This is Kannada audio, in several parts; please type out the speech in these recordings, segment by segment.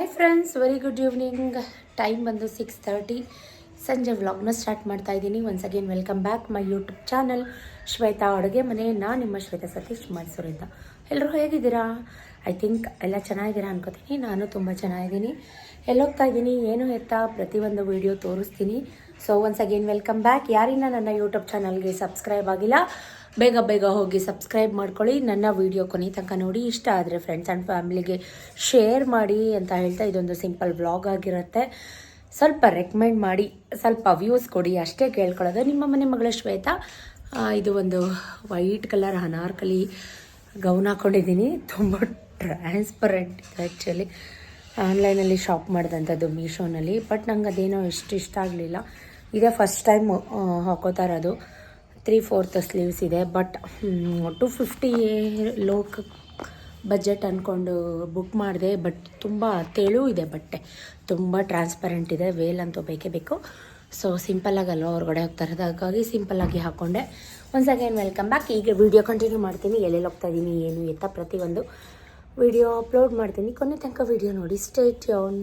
Hi friends very good evening time ಬಂದು ಸಿಕ್ಸ್ ತರ್ಟಿ ಸಂಜೆ ವ್ಲಾಗ್ನ ಸ್ಟಾರ್ಟ್ ಮಾಡ್ತಾ ಇದ್ದೀನಿ. Once again welcome back my YouTube channel Shweta ಅಡುಗೆ ಮನೆ. ನಾನು ನಿಮ್ಮ ಶ್ವೇತಾ ಸತೀಶ್ ಮೈಸೂರಿಂದ ಎಲ್ಲರೂ ಹೇಗಿದ್ದೀರಾ? ಐ ಥಿಂಕ್ ಎಲ್ಲ ಚೆನ್ನಾಗಿದ್ದೀರಾ ಅನ್ಕೋತೀನಿ. ನಾನು ತುಂಬ ಚೆನ್ನಾಗಿದ್ದೀನಿ. ಎಲ್ಲೋಗ್ತಾ ಇದ್ದೀನಿ. ಏನು ಎತ್ತಾ? ಪ್ರತಿಯೊಂದು ವಿಡಿಯೋ ತೋರಿಸ್ತೀನಿ. So once again welcome back ಯಾರಿನ ನನ್ನ ಯೂಟ್ಯೂಬ್ ಚಾನಲ್ಗೆ ಸಬ್ಸ್ಕ್ರೈಬ್ ಆಗಿಲ್ಲ ಬೇಗ ಬೇಗ ಹೋಗಿ ಸಬ್ಸ್ಕ್ರೈಬ್ ಮಾಡ್ಕೊಳ್ಳಿ. ನನ್ನ ವಿಡಿಯೋ ಕೊನೆ ತನಕ ನೋಡಿ. ಇಷ್ಟ ಆದರೆ ಫ್ರೆಂಡ್ಸ್ ಆ್ಯಂಡ್ ಫ್ಯಾಮಿಲಿಗೆ ಶೇರ್ ಮಾಡಿ ಅಂತ ಹೇಳ್ತಾ ಇದೊಂದು ಸಿಂಪಲ್ ವ್ಲಾಗ್ ಆಗಿರುತ್ತೆ. ಸ್ವಲ್ಪ ರೆಕಮೆಂಡ್ ಮಾಡಿ, ಸ್ವಲ್ಪ ವ್ಯೂಸ್ ಕೊಡಿ. ಅಷ್ಟೇ ಕೇಳ್ಕೊಳ್ಳೋದು. ನಿಮ್ಮ ಮನೆ ಮಗಳ ಶ್ವೇತಾ? ಇದು ಒಂದು ವೈಟ್ ಕಲರ್ ಅನಾರ್ಕಲಿ ಗೌನ್ ಹಾಕ್ಕೊಂಡಿದ್ದೀನಿ ತುಂಬ ಟ್ರಾನ್ಸ್ಪರೆಂಟ್ ಆ್ಯಕ್ಚುಲಿ ಆನ್ಲೈನಲ್ಲಿ ಶಾಪ್ ಮಾಡಿದಂಥದ್ದು ಮೀಶೋನಲ್ಲಿ ಬಟ್ ನಂಗೆ ಅದೇನೋ ಇಷ್ಟು ಇಷ್ಟ ಆಗಲಿಲ್ಲ. ಇದೇ ಫಸ್ಟ್ ಟೈಮ್ ಹಾಕೋತಾ ಇರೋದು. ತ್ರೀ ಫೋರ್ತ್ ಸ್ಲೀವ್ಸ್ ಇದೆ ಬಟ್ ಟು ಫಿಫ್ಟಿ ಲೋಕ್ ಬಜೆಟ್ ಅಂದ್ಕೊಂಡು ಬುಕ್ ಮಾಡಿದೆ ಬಟ್ ತುಂಬ ತೆಳು ಇದೆ ಬಟ್ಟೆ. ತುಂಬ ಟ್ರಾನ್ಸ್ಪರೆಂಟ್ ಇದೆ ವೇಲ್ ಅಂತೂ ಬೇಕೇ ಬೇಕು. ಸೊ ಸಿಂಪಲ್ಲಾಗಿ ಅಲ್ವಾ ಹೊರಗಡೆ ಹೋಗ್ತಾ ಇರೋದು? ಹಾಗಾಗಿ ಸಿಂಪಲ್ಲಾಗಿ ಹಾಕ್ಕೊಂಡೆ ಒನ್ಸ್ ಅಗೇನ್ ವೆಲ್ಕಮ್ ಬ್ಯಾಕ್ ಈಗ ವಿಡಿಯೋ ಕಂಟಿನ್ಯೂ ಮಾಡ್ತೀನಿ. ಎಲ್ಲೆಲ್ಲಿ ಹೋಗ್ತಾ ಇದ್ದೀನಿ ಏನು, ಎತ್ತ ಪ್ರತಿಯೊಂದು ವಿಡಿಯೋ ಅಪ್ಲೋಡ್ ಮಾಡ್ತೀನಿ. ಕೊನೆ ತನಕ ವಿಡಿಯೋ ನೋಡಿ. ಸ್ಟೇಟ್ ಯೋನ್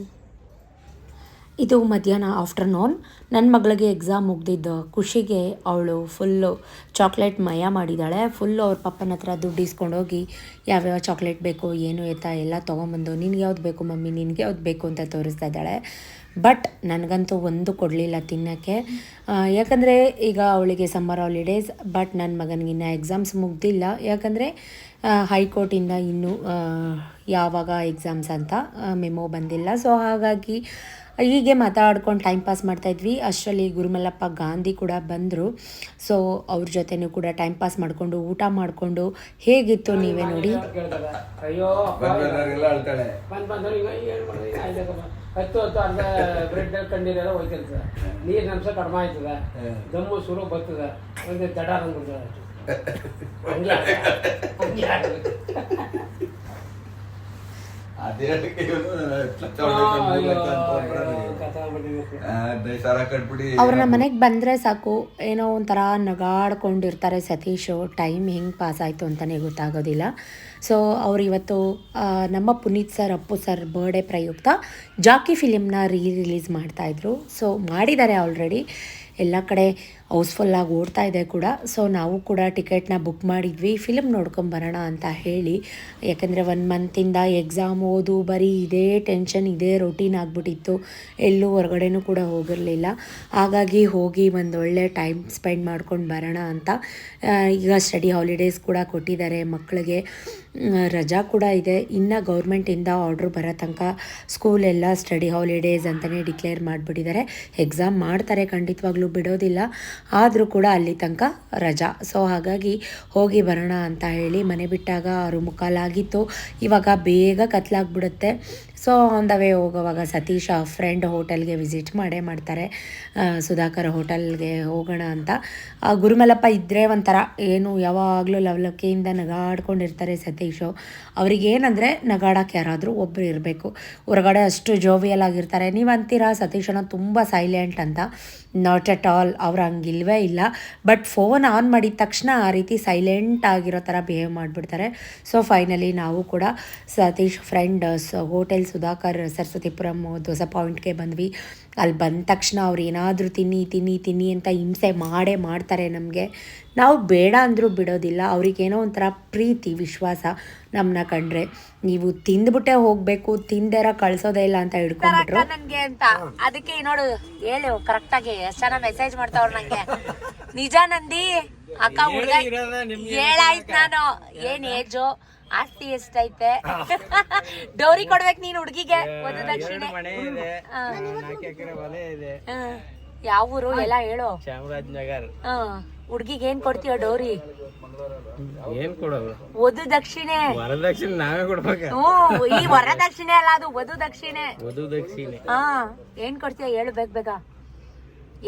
ಇದು ಮಧ್ಯಾಹ್ನ ಆಫ್ಟರ್ನೂನ್ ನನ್ನ ಮಗಳಿಗೆ ಎಕ್ಸಾಮ್ ಮುಗ್ದಿದ್ದು, ಖುಷಿಗೆ ಅವಳು ಫುಲ್ಲು ಚಾಕ್ಲೇಟ್ ಮಯ ಮಾಡಿದ್ದಾಳೆ ಫುಲ್ಲು ಅವ್ರ ಪಪ್ಪನ ಹತ್ರ ದುಡ್ಡು ಇಸ್ಕೊಂಡೋಗಿ ಯಾವ್ಯಾವ ಚಾಕ್ಲೇಟ್ ಬೇಕು, ಏನು ಎತ್ತ ಎಲ್ಲ ತೊಗೊಂಬಂದು, ನಿನ್ಗೆ ಯಾವ್ದು ಬೇಕು ಮಮ್ಮಿ, ನಿನಗೆ ಯಾವ್ದು ಬೇಕು ಅಂತ ತೋರಿಸ್ತಾ ಇದ್ದಾಳೆ. ಬಟ್ ನನಗಂತೂ ಒಂದು ಕೊಡಲಿಲ್ಲ ತಿನ್ನೋಕ್ಕೆ. ಯಾಕಂದರೆ ಈಗ ಅವಳಿಗೆ ಸಮ್ಮರ್ ಹಾಲಿಡೇಸ್ ಬಟ್ ನನ್ನ ಮಗನಿಗಿನ್ನ ಎಕ್ಸಾಮ್ಸ್ ಮುಗ್ದಿಲ್ಲ. ಯಾಕಂದರೆ ಹೈಕೋರ್ಟಿಂದ ಇನ್ನೂ ಯಾವಾಗ ಎಕ್ಸಾಮ್ಸ್ ಅಂತ ಮೆಮೊ ಬಂದಿಲ್ಲ. ಸೊ ಹಾಗಾಗಿ ಹೀಗೆ ಮಾತಾಡ್ಕೊಂಡು ಟೈಮ್ ಪಾಸ್ ಮಾಡ್ತಾ ಇದ್ವಿ. ಅಷ್ಟರಲ್ಲಿ ಗುರುಮಲ್ಲಪ್ಪ ಗಾಂಧಿ ಕೂಡ ಬಂದರು. ಸೊ ಅವ್ರ ಜೊತೆನೂ ಕೂಡ ಟೈಮ್ ಪಾಸ್ ಮಾಡಿಕೊಂಡು ಊಟ ಮಾಡಿಕೊಂಡು ಹೇಗಿತ್ತು ನೀವೇ ನೋಡಿ. ಹತ್ತು ಹತ್ತು ಅರ್ಧ ಬ್ರೆಡ್ ಕಣ್ಣೀರೆಲ್ಲ ಹೋಯ್ತಿರ್ತದೆ ನೀರಿನ ಅಂಶ ಕಡಿಮೆ ಆಯ್ತದ. ದಮ್ಮು ಸುರು ಬರ್ತದ. ಒಂದು ದಡ ಹಂಗೆ ಅವ್ರನ್ನ ಮನೆಗೆ ಬಂದರೆ ಸಾಕು. ಏನೋ ಒಂಥರ ನಗಾಡ್ಕೊಂಡಿರ್ತಾರೆ ಸತೀಶು. ಟೈಮ್ ಹೆಂಗೆ ಪಾಸ್ ಆಯಿತು ಅಂತಲೇ ಗೊತ್ತಾಗೋದಿಲ್ಲ. ಸೊ ಅವ್ರು ಇವತ್ತು ನಮ್ಮ Puneeth sir, Appu sir birthday ಪ್ರಯುಕ್ತ ಜಾಕಿ ಫಿಲಿಮ್ನ ರೀ ರಿಲೀಸ್ ಮಾಡ್ತಾಯಿದ್ರು ಸೊ ಮಾಡಿದ್ದಾರೆ ಆಲ್ರೆಡಿ ಎಲ್ಲ ಕಡೆ ಹೌಸ್ಫುಲ್ಲಾಗಿ ಓಡ್ತಾ ಇದೆ ಕೂಡ. ಸೊ ನಾವು ಕೂಡ ಟಿಕೆಟ್ನ ಬುಕ್ ಮಾಡಿದ್ವಿ. ಫಿಲಮ್ ನೋಡ್ಕೊಂಬರೋಣ ಅಂತ ಹೇಳಿ. ಯಾಕಂದರೆ ಒನ್ ಮಂತಿಂದ ಎಕ್ಸಾಮ್ ಓದು, ಬರೀ ಇದೇ ಟೆನ್ಷನ್ ಇದೇ ರೊಟೀನ್ ಆಗಿಬಿಟ್ಟಿತ್ತು. ಎಲ್ಲೂ ಹೊರಗಡೆನೂ ಕೂಡ ಹೋಗಿರಲಿಲ್ಲ. ಹಾಗಾಗಿ ಹೋಗಿ ಒಂದು ಒಳ್ಳೆ ಟೈಮ್ ಸ್ಪೆಂಡ್ ಮಾಡ್ಕೊಂಡು ಬರೋಣ ಅಂತ ಈಗ ಸ್ಟಡಿ ಹಾಲಿಡೇಸ್ ಕೂಡ ಕೊಟ್ಟಿದ್ದಾರೆ ಮಕ್ಕಳಿಗೆ. ರಜಾ ಕೂಡ ಇದೆ. ಇನ್ನು ಗೌರ್ಮೆಂಟಿಂದ ಆರ್ಡ್ರ್ ಬರೋ ತನಕ ಸ್ಕೂಲೆಲ್ಲ ಸ್ಟಡಿ ಹಾಲಿಡೇಸ್ ಅಂತಲೇ ಡಿಕ್ಲೇರ್ ಮಾಡಿಬಿಟ್ಟಿದ್ದಾರೆ. ಎಕ್ಸಾಮ್ ಮಾಡ್ತಾರೆ ಖಂಡಿತವಾಗ್ಲೂ, ಬಿಡೋದಿಲ್ಲ. ಆದರೂ ಕೂಡ ಅಲ್ಲಿ ತನಕ ರಜಾ. ಸೊ ಹಾಗಾಗಿ ಹೋಗಿ ಬರೋಣ ಅಂತ ಹೇಳಿ ಮನೆ ಬಿಟ್ಟಾಗ ಅವರು ಮುಖಾಲಾಗಿತ್ತು ಇವಾಗ ಬೇಗ ಕತ್ಲಾಗ್ಬಿಡುತ್ತೆ. ಸೊ ಆನ್ ದ ವೇ ಹೋಗೋವಾಗ ಸತೀಶ್ ಫ್ರೆಂಡ್ ಹೋಟೆಲ್ಗೆ ವಿಸಿಟ್ ಮಾಡೇ ಮಾಡ್ತಾರೆ. ಆ, ಸುಧಾಕರ್ ಹೋಟೆಲ್ಗೆ ಹೋಗೋಣ ಅಂತ. ಆ ಗುರುಮಲಪ್ಪ ಇದ್ದರೆ ಒಂಥರ ಏನು ಯಾವಾಗಲೂ ಲವಲಕ್ಕಿಯಿಂದ ನಗಾಡ್ಕೊಂಡಿರ್ತಾರೆ ಸತೀಶು. ಅವ್ರಿಗೇನಂದರೆ ನಗಾಡೋಕ್ಕೆ ಯಾರಾದರೂ ಒಬ್ಬರು ಇರಬೇಕು. ಹೊರಗಡೆ ಅಷ್ಟು ಜೋವಿಯಲ್ ಆಗಿರ್ತಾರೆ. ನೀವು ಅಂತೀರಾ ಸತೀಶನ ತುಂಬ ಸೈಲೆಂಟ್ ಅಂತ? ನಾಟ್ ಅಟ್ ಆಲ್ ಅವ್ರು ಹಂಗಿಲ್ವೇ ಇಲ್ಲ. ಬಟ್ ಫೋನ್ ಆನ್ ಮಾಡಿದ ತಕ್ಷಣ ಆ ರೀತಿ ಸೈಲೆಂಟ್ ಆಗಿರೋ ಥರ ಬಿಹೇವ್ ಮಾಡಿಬಿಡ್ತಾರೆ. ಸೊ ಫೈನಲಿ ನಾವು ಕೂಡ ಸತೀಶ್ ಫ್ರೆಂಡ್ ಹೋಟೆಲ್ ಸುಧಾಕರ್, ಸರಸ್ವತಿಪುರಂ, ದೋಸೆ ಪಾಯಿಂಟ್ಗೆ ಬಂದ್ವಿ. ಅಲ್ಲಿ ಬಂದ ತಕ್ಷಣ ಅವ್ರು ಏನಾದರೂ ತಿನ್ನಿ ತಿನ್ನಿ ತಿನ್ನಿ ಅಂತ ಹಿಂಸೆ ಮಾಡೇ ಮಾಡ್ತಾರೆ ನಮಗೆ. ನಾವು ಬೇಡ ಅಂದರೂ ಬಿಡೋದಿಲ್ಲ. ಅವ್ರಿಗೇನೋ ಒಂಥರ ಪ್ರೀತಿ, ವಿಶ್ವಾಸ. ನಮ್ಮನ್ನ ಕಂಡ್ರೆ. ನೀವು ತಿಂದ್ಬಿಟ್ಟೆ ಹೋಗಬೇಕು ತಿಂದೆರ ಕಳ್ಸೋದೇ ಇಲ್ಲ ಅಂತ ಹಿಡ್ಕೊಂಡ್ಬಿಟ್ರು. ನನ್ಗೆ ಅಂತ. ಅದಕ್ಕೆ ನೋಡು ಹೇಳು ಕರೆಕ್ಟ್ ಆಗಿ ಎಷ್ಟ್ ಜನ ಮೆಸೇಜ್ ಮಾಡ್ತಾವ್ರ ನಂಗೆ. ನಿಜ ನಂದಿ ಅಕ್ಕ ಹುಡುಗ ಹೇಳಾಯ್ತು ನಾನು. ಏನ್ ಏಜು ಆಸ್ತಿ ಎಷ್ಟೈತೆ? ಡೌರಿ ಕೊಡ್ಬೇಕು ನೀನ್ ಹುಡುಗಿಗೆ ಒಂದು ದಕ್ಷಿಣೆ. ಹಾ. ಯಾವ ಊರು? ಎಲ್ಲ ಹೇಳು. ಚಾಮರಾಜನಗರ್. ಹ್ಮ್ ಹುಡ್ಗಿಗೆ ಏನ್ ಕೊಡ್ತೀವ ಡೋರಿ? ಏನ್ ಕೊಡೋದು ವಧು ದಕ್ಷಿಣೆ. ವರದಕ್ಷಿಣೆ ನಾವೇ ಕೊಡ್ಬೇಕ? ಹ್ಮ್ ಈ ವರದಕ್ಷಿಣೆ ಅಲ್ಲ ಅದು ವಧು ದಕ್ಷಿಣೆ. ವಧು ದಕ್ಷಿಣೆ. ಹಾ ಏನ್ ಕೊಡ್ತೀಯ ಹೇಳು ಬೇಗ ಬೇಗ.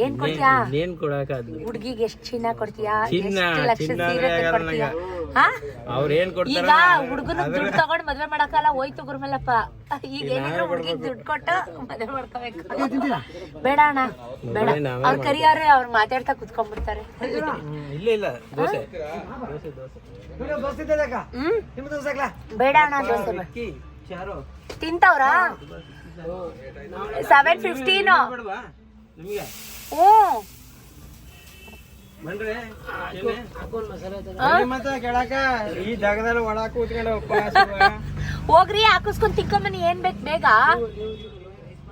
ಏನ್ ಕೊಡ್ತೀಯಾ? ಏನ್ ಕೊಡಕ ಹುಡ್ಗಿಗೆ ಎಷ್ಟ್ ಚಿನ್ನ ಕೊಡ್ತೀಯಾ? ಚಿನ್ನ, ಚಿನ್ನ ಅವ್ರ ಏನ್ ಕೊಡ್ತಾರ ಈಗ ಹುಡುಗನ ದುಡ್ಡು ತಗೊಂಡ್ ಮದ್ವೆ ಮಾಡಕಲ್ಲ ಹೋಯ್ತು ಗುರುಮಲ್ಲಪ್ಪ ಈಗ ಏನಿದ್ರು ಹುಡುಗಿಗೆ ದುಡ್ಡು ಕೊಟ್ಟು ಮದ್ವೆ ಮಾಡ್ಕೋಬೇಕು. ಬೇಡ ಅಣ್ಣ ಬೇಡ. ಅವ್ರ ಕರಿಯಾರೆ ಅವ್ರ ಮಾತಾಡ್ತಾ ಕುತ್ಕೊಂಡ್ಬಿಡ್ತಾರೆ. ಇಲ್ಲ ಇಲ್ಲ. ದೋಸೆ. ದೋಸೆ ದೋಸೆ. ಬೇಡ ಅಣ್ಣ ದೋಸೆ. ತಿಂತವ್ರಾ? ಸೆವೆನ್ ಫಿಫ್ಟೀನು ನಿಮಗೆ? ಹ್ಞೂ ಈ ಜಾಗದಲ್ಲಿ ಒಳ ಕೂತ್ಕೊಂಡು ಹೋಗ್ರಿ ಹಾಕಿಸ್ಕೊಂಡ್ ತಿಕ್ಕೊಂಬನಿ ಏನ್ ಬೇಕು ಬೇಗ?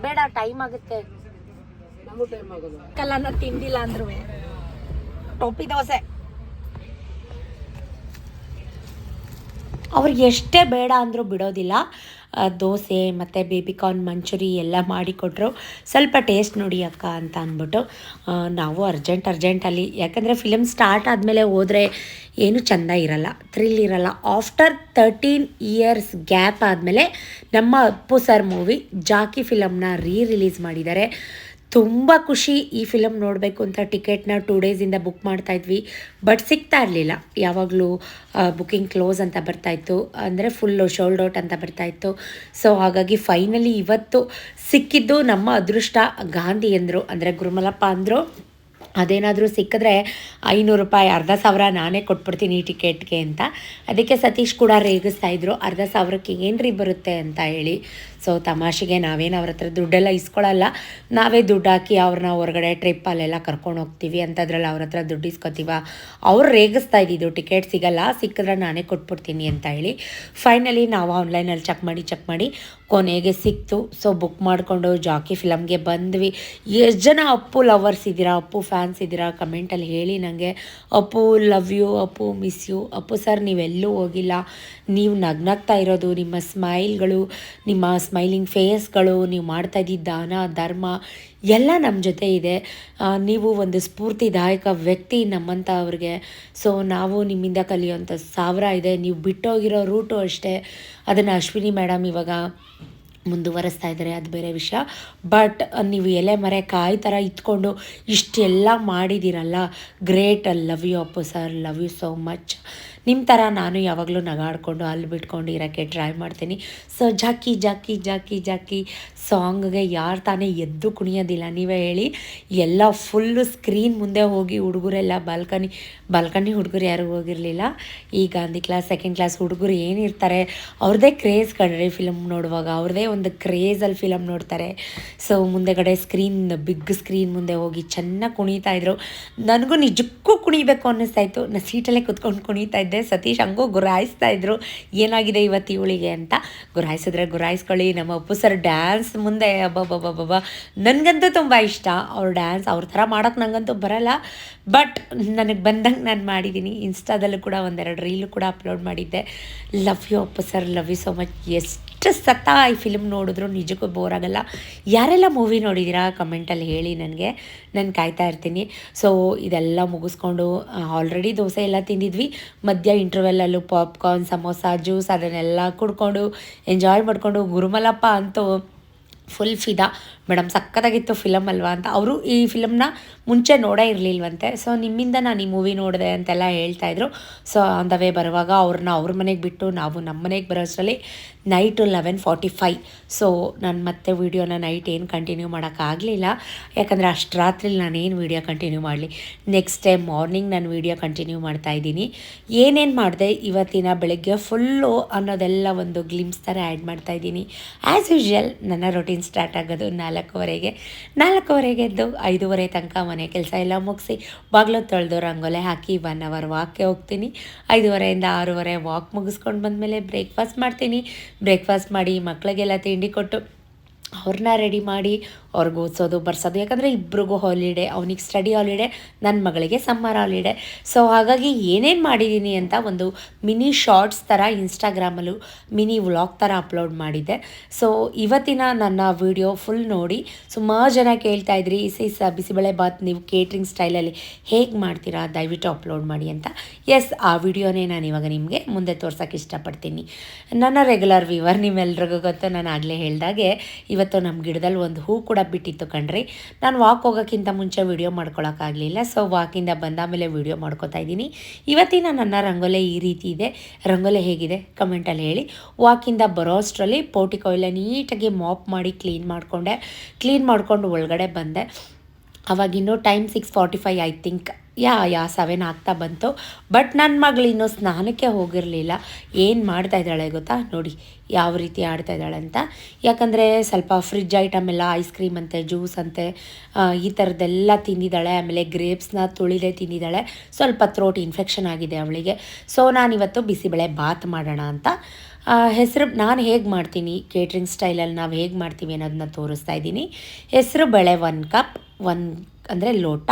ಬೇಡ ಟೈಮ್ ಆಗುತ್ತೆ. ನಮಗೂ ಟೈಮ್ ಆಗೋದು. ಕಲ್ಲನ್ನ ತಿಂದಿಲ್ಲ ಅಂದ್ರು. ಟೊಪ್ಪಿ ದೋಸೆ. ಅವ್ರಿಗೆ ಎಷ್ಟೇ ಬೇಡ ಅಂದರೂ ಬಿಡೋದಿಲ್ಲ. ದೋಸೆ ಮತ್ತು ಬೇಬಿಕಾರ್ನ್ ಮಂಚೂರಿ ಎಲ್ಲ ಮಾಡಿಕೊಟ್ರು. ಸ್ವಲ್ಪ ಟೇಸ್ಟ್ ನೋಡಿ ಅಕ್ಕ ಅಂತ ಅಂದ್ಬಿಟ್ಟು ನಾವು ಅರ್ಜೆಂಟ್ ಅರ್ಜೆಂಟಲ್ಲಿ ಯಾಕಂದರೆ ಫಿಲಮ್ ಸ್ಟಾರ್ಟ್ ಆದಮೇಲೆ ಹೋದರೆ ಏನು ಚೆಂದ ಇರಲ್ಲ ಥ್ರಿಲ್ ಇರಲ್ಲ. ಆಫ್ಟರ್ ತರ್ಟೀನ್ ಇಯರ್ಸ್ ಗ್ಯಾಪ್ ಆದಮೇಲೆ ನಮ್ಮ ಅಪ್ಪು ಸರ್ ಮೂವಿ ಜಾಕಿ ಫಿಲಮ್ನ ರೀ ರಿಲೀಸ್ ಮಾಡಿದ್ದಾರೆ. ತುಂಬ ಖುಷಿ ಈ ಫಿಲಮ್ ನೋಡಬೇಕು ಅಂತ ಟಿಕೆಟ್ನ ಟೂ ಡೇಸಿಂದ ಬುಕ್ ಮಾಡ್ತಾ ಇದ್ವಿ. ಬಟ್ ಸಿಗ್ತಾ ಇರಲಿಲ್ಲ. ಯಾವಾಗಲೂ ಬುಕಿಂಗ್ ಕ್ಲೋಸ್ ಅಂತ ಬರ್ತಾಯಿತ್ತು ಅಂದರೆ ಫುಲ್ಲು ಶೋಲ್ಡ್ ಔಟ್ ಅಂತ ಬರ್ತಾಯಿತ್ತು ಸೊ ಹಾಗಾಗಿ ಫೈನಲಿ ಇವತ್ತು ಸಿಕ್ಕಿದ್ದು ನಮ್ಮ ಅದೃಷ್ಟ ಗಾಂಧಿ ಅಂದರು. ಅಂದರೆ ಗುರುಮಲಪ್ಪ ಅಂದರು. ಅದೇನಾದರೂ ಸಿಕ್ಕಿದ್ರೆ ಐನೂರು ರೂಪಾಯಿ, ಅರ್ಧ ಸಾವಿರ ನಾನೇ ಕೊಟ್ಬಿಡ್ತೀನಿ ಈ ಟಿಕೆಟ್ಗೆ ಅಂತ. ಅದಕ್ಕೆ ಸತೀಶ್ ಕೂಡ ರೇಗಿಸ್ತಾ ಇದ್ರು. ಅರ್ಧ ಸಾವಿರಕ್ಕೆ ಏನ್ರಿ ಬರುತ್ತೆ ಅಂತ ಹೇಳಿ. ಸೊ ತಮಾಷೆಗೆ ನಾವೇನು ಅವ್ರ ಹತ್ರ ದುಡ್ಡೆಲ್ಲ ಇಸ್ಕೊಳ್ಳಲ್ಲ ನಾವೇ ದುಡ್ಡು ಹಾಕಿ ಅವ್ರನ್ನ ಹೊರಗಡೆ ಟ್ರಿಪ್ಪಲ್ಲೆಲ್ಲ ಕರ್ಕೊಂಡು ಹೋಗ್ತೀವಿ. ಅಂತದ್ರಲ್ಲಿ ಅವ್ರ ಹತ್ರ ದುಡ್ಡು ಇಸ್ಕೊತೀವ. ಅವ್ರು ರೇಗಿಸ್ತಾ ಇದ್ದಿದ್ದು ಟಿಕೆಟ್ ಸಿಗಲ್ಲ. ಸಿಕ್ಕಿದ್ರೆ ನಾನೇ ಕೊಟ್ಬಿಡ್ತೀನಿ ಅಂತ ಹೇಳಿ. ಫೈನಲಿ ನಾವು ಆನ್ಲೈನಲ್ಲಿ ಚೆಕ್ ಮಾಡಿ ಚೆಕ್ ಮಾಡಿ ಕೊನೆಗೆ ಸಿಕ್ತು. ಸೊ ಬುಕ್ ಮಾಡಿಕೊಂಡು ಜಾಕಿ ಫಿಲಮ್ಗೆ ಬಂದ್ವಿ. ಎಷ್ಟು ಜನ ಅಪ್ಪು ಲವರ್ಸ್ ಇದ್ದೀರಾ? ಅಪ್ಪು ಫ್ಯಾನ್ಸ್ ಇದ್ದೀರಾ? ಕಮೆಂಟಲ್ಲಿ ಹೇಳಿ ನನಗೆ Appu love you Appu miss you Appu sir ನೀವೆಲ್ಲೂ ಹೋಗಿಲ್ಲ. ನೀವು ನಗ್ನಗ್ತಾ ಇರೋದು, ನಿಮ್ಮ ಸ್ಮೈಲ್ಗಳು ನಿಮ್ಮ ಸ್ಮೈಲಿಂಗ್ ಫೇಸ್ಗಳು ನೀವು ಮಾಡ್ತಾ ಇದ್ದಿದ್ದ ದಾನ, ಧರ್ಮ, ಎಲ್ಲ ನಮ್ಮ ಜೊತೆ ಇದೆ. ನೀವು ಒಂದು ಸ್ಫೂರ್ತಿದಾಯಕ ವ್ಯಕ್ತಿ ನಮ್ಮಂಥ ಅವ್ರಿಗೆ. ಸೊ ನಾವು ನಿಮ್ಮಿಂದ ಕಲಿಯೋಂಥ ಸಾವಿರ ಇದೆ. ನೀವು ಬಿಟ್ಟೋಗಿರೋ ರೂಟು ಅಷ್ಟೇ. ಅದನ್ನು ಅಶ್ವಿನಿ ಮೇಡಮ್ ಇವಾಗ ಮುಂದುವರಿಸ್ತಾ ಇದ್ದಾರೆ. ಅದು ಬೇರೆ ವಿಷಯ. ಬಟ್ ನೀವು ಎಲೆ ಮರೆ, ಕಾಯಿ ಥರ ಇತ್ಕೊಂಡು ಇಷ್ಟೆಲ್ಲ ಮಾಡಿದ್ದೀರಲ್ಲ. Great love you Appu sir love you so much ನಿಮ್ಮ ಥರ ನಾನು ಯಾವಾಗಲೂ ನಗಾಡಿಕೊಂಡು, ಅಲ್ಲಿ ಬಿಟ್ಕೊಂಡು ಇರೋಕ್ಕೆ ಟ್ರೈ ಮಾಡ್ತೀನಿ. ಸೊ ಜಾಕಿ ಜಾಕಿ ಜಾಕಿ ಜಾಕಿ ಸಾಂಗ್ಗೆ ಯಾರು ತಾನೇ ಎದ್ದು ಕುಣಿಯೋದಿಲ್ಲ. ನೀವೇ ಹೇಳಿ, ಎಲ್ಲ ಫುಲ್ಲು ಸ್ಕ್ರೀನ್ ಮುಂದೆ ಹೋಗಿ ಹುಡುಗರೆಲ್ಲ ಬಾಲ್ಕನಿ ಬಾಲ್ಕನಿ ಹುಡುಗರು ಯಾರು ಹೋಗಿರಲಿಲ್ಲ. ಈ ಗಾಂಧಿ ಕ್ಲಾಸ್ ಸೆಕೆಂಡ್ ಕ್ಲಾಸ್ ಹುಡುಗರು ಏನಿರ್ತಾರೆ ಅವ್ರದ್ದೇ ಕ್ರೇಜ್ ಕಂಡ್ರಿ ಫಿಲಮ್ ನೋಡುವಾಗ. ಅವ್ರದ್ದೇ ಒಂದು ಕ್ರೇಜಲ್ಲಿ ಫಿಲಮ್ ನೋಡ್ತಾರೆ. ಸೊ ಮುಂದೆಗಡೆ ಸ್ಕ್ರೀನ್ ಬಿಗ್ ಸ್ಕ್ರೀನ್ ಮುಂದೆ ಹೋಗಿ ಚೆನ್ನಾಗಿ ಕುಣಿತಾ ಇದ್ರು. ನನಗೂ ನಿಜಕ್ಕೂ ಕುಣಿಬೇಕು ಅನ್ನಿಸ್ತಾ ನಾನು ಸೀಟಲ್ಲೇ ಕುತ್ಕೊಂಡು ಕುಣಿತಾ ಇದ್ದೆ. ಸತೀಶ್ ಹಂಗೂ ಗುರಾಯಿಸ್ತಾ ಇದ್ರು. ಏನಾಗಿದೆ ಇವತ್ತು ಇವಳಿಗೆ ಅಂತ? ಗುರಾಯಿಸಿದ್ರೆ ಗುರಾಯಿಸ್ಕೊಳ್ಳಿ, ನಮ್ಮ ಅಪ್ಪು ಸರ್ ಡ್ಯಾನ್ಸ್ ಮುಂದೆ ಅಬ್ಬಬ್ಬಬ್ಬಬ್ಬ. ನನಗಂತೂ ತುಂಬ ಇಷ್ಟ. ಅವ್ರ ಡ್ಯಾನ್ಸ್ ಅವ್ರ ಥರ ಮಾಡೋಕ್ಕೆ ನನಗಂತೂ ಬರಲ್ಲ. ಬಟ್ ನನಗೆ ಬಂದಂಗೆ ನಾನು ಮಾಡಿದ್ದೀನಿ ಇನ್ಸ್ಟಾದಲ್ಲೂ ಕೂಡ ಒಂದೆರಡು ರೀಲು ಕೂಡ ಅಪ್ಲೋಡ್ ಮಾಡಿದ್ದೆ. Love you Appu sir love you so much ಎಷ್ಟು ಸತ ಈ ಫಿಲ್ಮ್ ನೋಡಿದ್ರು ನಿಜಕ್ಕೂ ಬೋರ್ ಆಗಲ್ಲ. ಯಾರೆಲ್ಲ ಮೂವಿ ನೋಡಿದ್ದೀರಾ ಕಮೆಂಟಲ್ಲಿ ಹೇಳಿ ನನಗೆ. ನಾನು ಕಾಯ್ತಾ ಇರ್ತೀನಿ. ಸೊ ಇದೆಲ್ಲ ಮುಗಿಸ್ಕೊಂಡು ಆಲ್ರೆಡಿ ದೋಸೆ ಎಲ್ಲ ತಿಂದಿದ್ವಿ. ಮಧ್ಯ ಇಂಟರ್ವೆಲ್ಲಲ್ಲೂ ಪಾಪ್ಕಾರ್ನ್ ಸಮೋಸ ಜ್ಯೂಸ್ ಅದನ್ನೆಲ್ಲ ಕುಡ್ಕೊಂಡು ಎಂಜಾಯ್ ಮಾಡಿಕೊಂಡು, ಗುರುಮಲಪ್ಪ ಅಂತೂ ಫುಲ್ ಫಿದಾ ಮೇಡಮ್ ಸಕ್ಕತ್ತಾಗಿತ್ತು ಫಿಲಮ್ ಅಲ್ವಾ ಅಂತ. ಅವರು ಈ ಫಿಲಮ್ನ ಮುಂಚೆ ನೋಡೇ ಇರಲಿಲ್ವಂತೆ. ಸೊ ನಿಮ್ಮಿಂದ ನಾನು ಈ ಮೂವಿ ನೋಡಿದೆ ಅಂತೆಲ್ಲ ಹೇಳ್ತಾಯಿದ್ರು ಸೊ ಆನ್ ದ ವೇ ಬರುವಾಗ ಅವ್ರನ್ನ ಅವ್ರ ಮನೆಗೆ ಬಿಟ್ಟು ನಾವು ನಮ್ಮ ಮನೆಗೆ ಬರೋಷ್ಟರಲ್ಲಿ night eleven forty five so ನಾನು ಮತ್ತೆ ವೀಡಿಯೋನ ನೈಟ್ ಏನು ಕಂಟಿನ್ಯೂ ಮಾಡೋಕ್ಕಾಗಲಿಲ್ಲ ಯಾಕಂದರೆ ಅಷ್ಟು ರಾತ್ರಿ ನಾನೇನು ವೀಡಿಯೋ ಕಂಟಿನ್ಯೂ ಮಾಡಲಿ. ನೆಕ್ಸ್ಟ್ ಟೈಮ್ ಮಾರ್ನಿಂಗ್ ನಾನು ವೀಡಿಯೋ ಕಂಟಿನ್ಯೂ ಮಾಡ್ತಾ ಇದ್ದೀನಿ. ಏನೇನು ಮಾಡಿದೆ ಇವತ್ತಿನ ಬೆಳಗ್ಗೆ ಫುಲ್ಲು ಅನ್ನೋದೆಲ್ಲ ಒಂದು ಗ್ಲಿಮ್ಸ್ ಥರ ಆ್ಯಡ್ ಮಾಡ್ತಾ ಇದ್ದೀನಿ. ಆ್ಯಸ್ ಯೂಶ್ವಲ್ ನನ್ನ ರೊಟೀನ್ ಸ್ಟಾರ್ಟ್ ಆಗೋದು ನಾಲ್ಕೂವರೆಗೆ ನಾಲ್ಕೂವರೆಗೆ ಎದ್ದು ಐದೂವರೆ ತನಕ ಮನೆ ಕೆಲಸ ಎಲ್ಲ ಮುಗಿಸಿ, ಬಾಗಿಲು ತೊಳೆದು ರಂಗೋಲೆ ಹಾಕಿ ಒನ್ ಅವರ್ ವಾಕ್ಗೆ ಹೋಗ್ತೀನಿ. ಐದೂವರೆಯಿಂದ ಆರೂವರೆ ವಾಕ್ ಮುಗಿಸ್ಕೊಂಡು ಬಂದಮೇಲೆ ಬ್ರೇಕ್ಫಾಸ್ಟ್ ಮಾಡ್ತೀನಿ. ಬ್ರೇಕ್ಫಾಸ್ಟ್ ಮಾಡಿ ಮಕ್ಕಳಿಗೆಲ್ಲ ತಿಂಡಿ ಕೊಟ್ಟು ಅವ್ರನ್ನ ರೆಡಿ ಮಾಡಿ ಅವ್ರಿಗೆ ಓದಿಸೋದು, ಬರ್ಸೋದು. ಯಾಕಂದರೆ ಇಬ್ರಿಗೂ ಹಾಲಿಡೇ ಅವನಿಗೆ ಸ್ಟಡಿ ಹಾಲಿಡೇ ನನ್ನ ಮಗಳಿಗೆ ಸಮ್ಮರ್ ಹಾಲಿಡೇ ಸೊ ಹಾಗಾಗಿ ಏನೇನು ಮಾಡಿದ್ದೀನಿ ಅಂತ ಒಂದು ಮಿನಿ ಶಾರ್ಟ್ಸ್ ಥರ ಇನ್ಸ್ಟಾಗ್ರಾಮಲ್ಲೂ ಮಿನಿ ವ್ಲಾಗ್ ಥರ ಅಪ್ಲೋಡ್ ಮಾಡಿದ್ದೆ. ಸೊ ಇವತ್ತಿನ ನನ್ನ ವಿಡಿಯೋ ಫುಲ್ ನೋಡಿ ಸುಮಾರು ಜನ ಕೇಳ್ತಾ ಇದ್ರಿ ಈ ಸ ಬಿಸಿಬಳೆ ಬಾತ್ ನೀವು ಕೇಟ್ರಿಂಗ್ ಸ್ಟೈಲಲ್ಲಿ ಹೇಗೆ ಮಾಡ್ತೀರಾ? ದಯವಿಟ್ಟು ಅಪ್ಲೋಡ್ ಮಾಡಿ ಅಂತ. ಎಸ್ ಆ ವಿಡಿಯೋನೇ ನಾನು ಇವಾಗ ನಿಮಗೆ ಮುಂದೆ ತೋರ್ಸೋಕ್ಕೆ ಇಷ್ಟಪಡ್ತೀನಿ. ನನ್ನ ರೆಗ್ಯುಲರ್ ವ್ಯೂವರ್ ನಿಮ್ಮೆಲ್ರಿಗೂ ಗೊತ್ತು, ನಾನು ಆಗಲೇ ಹೇಳ್ದಾಗೆ ಇವತ್ತು ನಮ್ಮ ಗಿಡದಲ್ಲಿ ಒಂದು ಹೂ ಕೂಡ ಬಿಟ್ಟಿತ್ತು ಕಣ್ರಿ. ನಾನು ವಾಕ್ ಹೋಗೋಕ್ಕಿಂತ ಮುಂಚೆ ವೀಡಿಯೋ ಮಾಡ್ಕೊಳಕ್ಕಾಗಲಿಲ್ಲ ಸೊ ವಾಕಿಂದ ಬಂದಾಮೇಲೆ ವೀಡಿಯೋ ಮಾಡ್ಕೊತಾ ಇದ್ದೀನಿ. ಇವತ್ತಿನ ನನ್ನ ರಂಗೋಲೆ ಈ ರೀತಿ ಇದೆ. ರಂಗೋಲೆ ಹೇಗಿದೆ? ಕಮೆಂಟಲ್ಲಿ ಹೇಳಿ. ವಾಕಿಂದ ಬರೋ ಅಷ್ಟರಲ್ಲಿ ಪೋಟಿಕೋ ನೀಟಾಗಿ ಮಾಪ್ ಮಾಡಿ ಕ್ಲೀನ್ ಮಾಡಿಕೊಂಡೆ. ಕ್ಲೀನ್ ಮಾಡಿಕೊಂಡು ಒಳಗಡೆ ಬಂದೆ. ಅವಾಗಿನ್ನೂ time six forty five I think yeah yeah seven ಆಗ್ತಾ ಬಂತು. ಬಟ್ ನನ್ನ ಮಗಳು ಇನ್ನೂ ಸ್ನಾನಕ್ಕೆ ಹೋಗಿರಲಿಲ್ಲ. ಏನು ಮಾಡ್ತಾ ಇದ್ದಾಳೆ ಗೊತ್ತಾ? ನೋಡಿ, ಯಾವ ರೀತಿ ಆಡ್ತಾ ಇದ್ದಾಳೆ ಅಂತ. ಯಾಕಂದರೆ ಸ್ವಲ್ಪ ಫ್ರಿಜ್ ಐಟಮ್ ಎಲ್ಲ ಐಸ್ ಕ್ರೀಮ್ ಅಂತೆ ಜ್ಯೂಸ್ ಅಂತೆ ಈ ಥರದ್ದೆಲ್ಲ ತಿಂದಿದ್ದಾಳೆ. ಆಮೇಲೆ ಗ್ರೇಪ್ಸ್ನ ತುಳಿದೇ ತಿಂದಿದ್ದಾಳೆ. ಸ್ವಲ್ಪ ಥ್ರೋಟ್ ಇನ್ಫೆಕ್ಷನ್ ಆಗಿದೆ ಅವಳಿಗೆ. ಸೊ ನಾನಿವತ್ತು ಬಿಸಿಬೇಳೆ ಬಾತ್ ಮಾಡೋಣ ಅಂತ. ಹೆಸರು, ನಾನು ಹೇಗೆ ಮಾಡ್ತೀನಿ? ಕೇಟ್ರಿಂಗ್ ಸ್ಟೈಲಲ್ಲಿ ನಾವು ಹೇಗೆ ಮಾಡ್ತೀವಿ ಅನ್ನೋದನ್ನ ತೋರಿಸ್ತಾ ಇದ್ದೀನಿ. ಹೆಸರು ಬೇಳೆ ಒನ್ ಕಪ್ ಒಂದು ಅಂದರೆ ಲೋಟ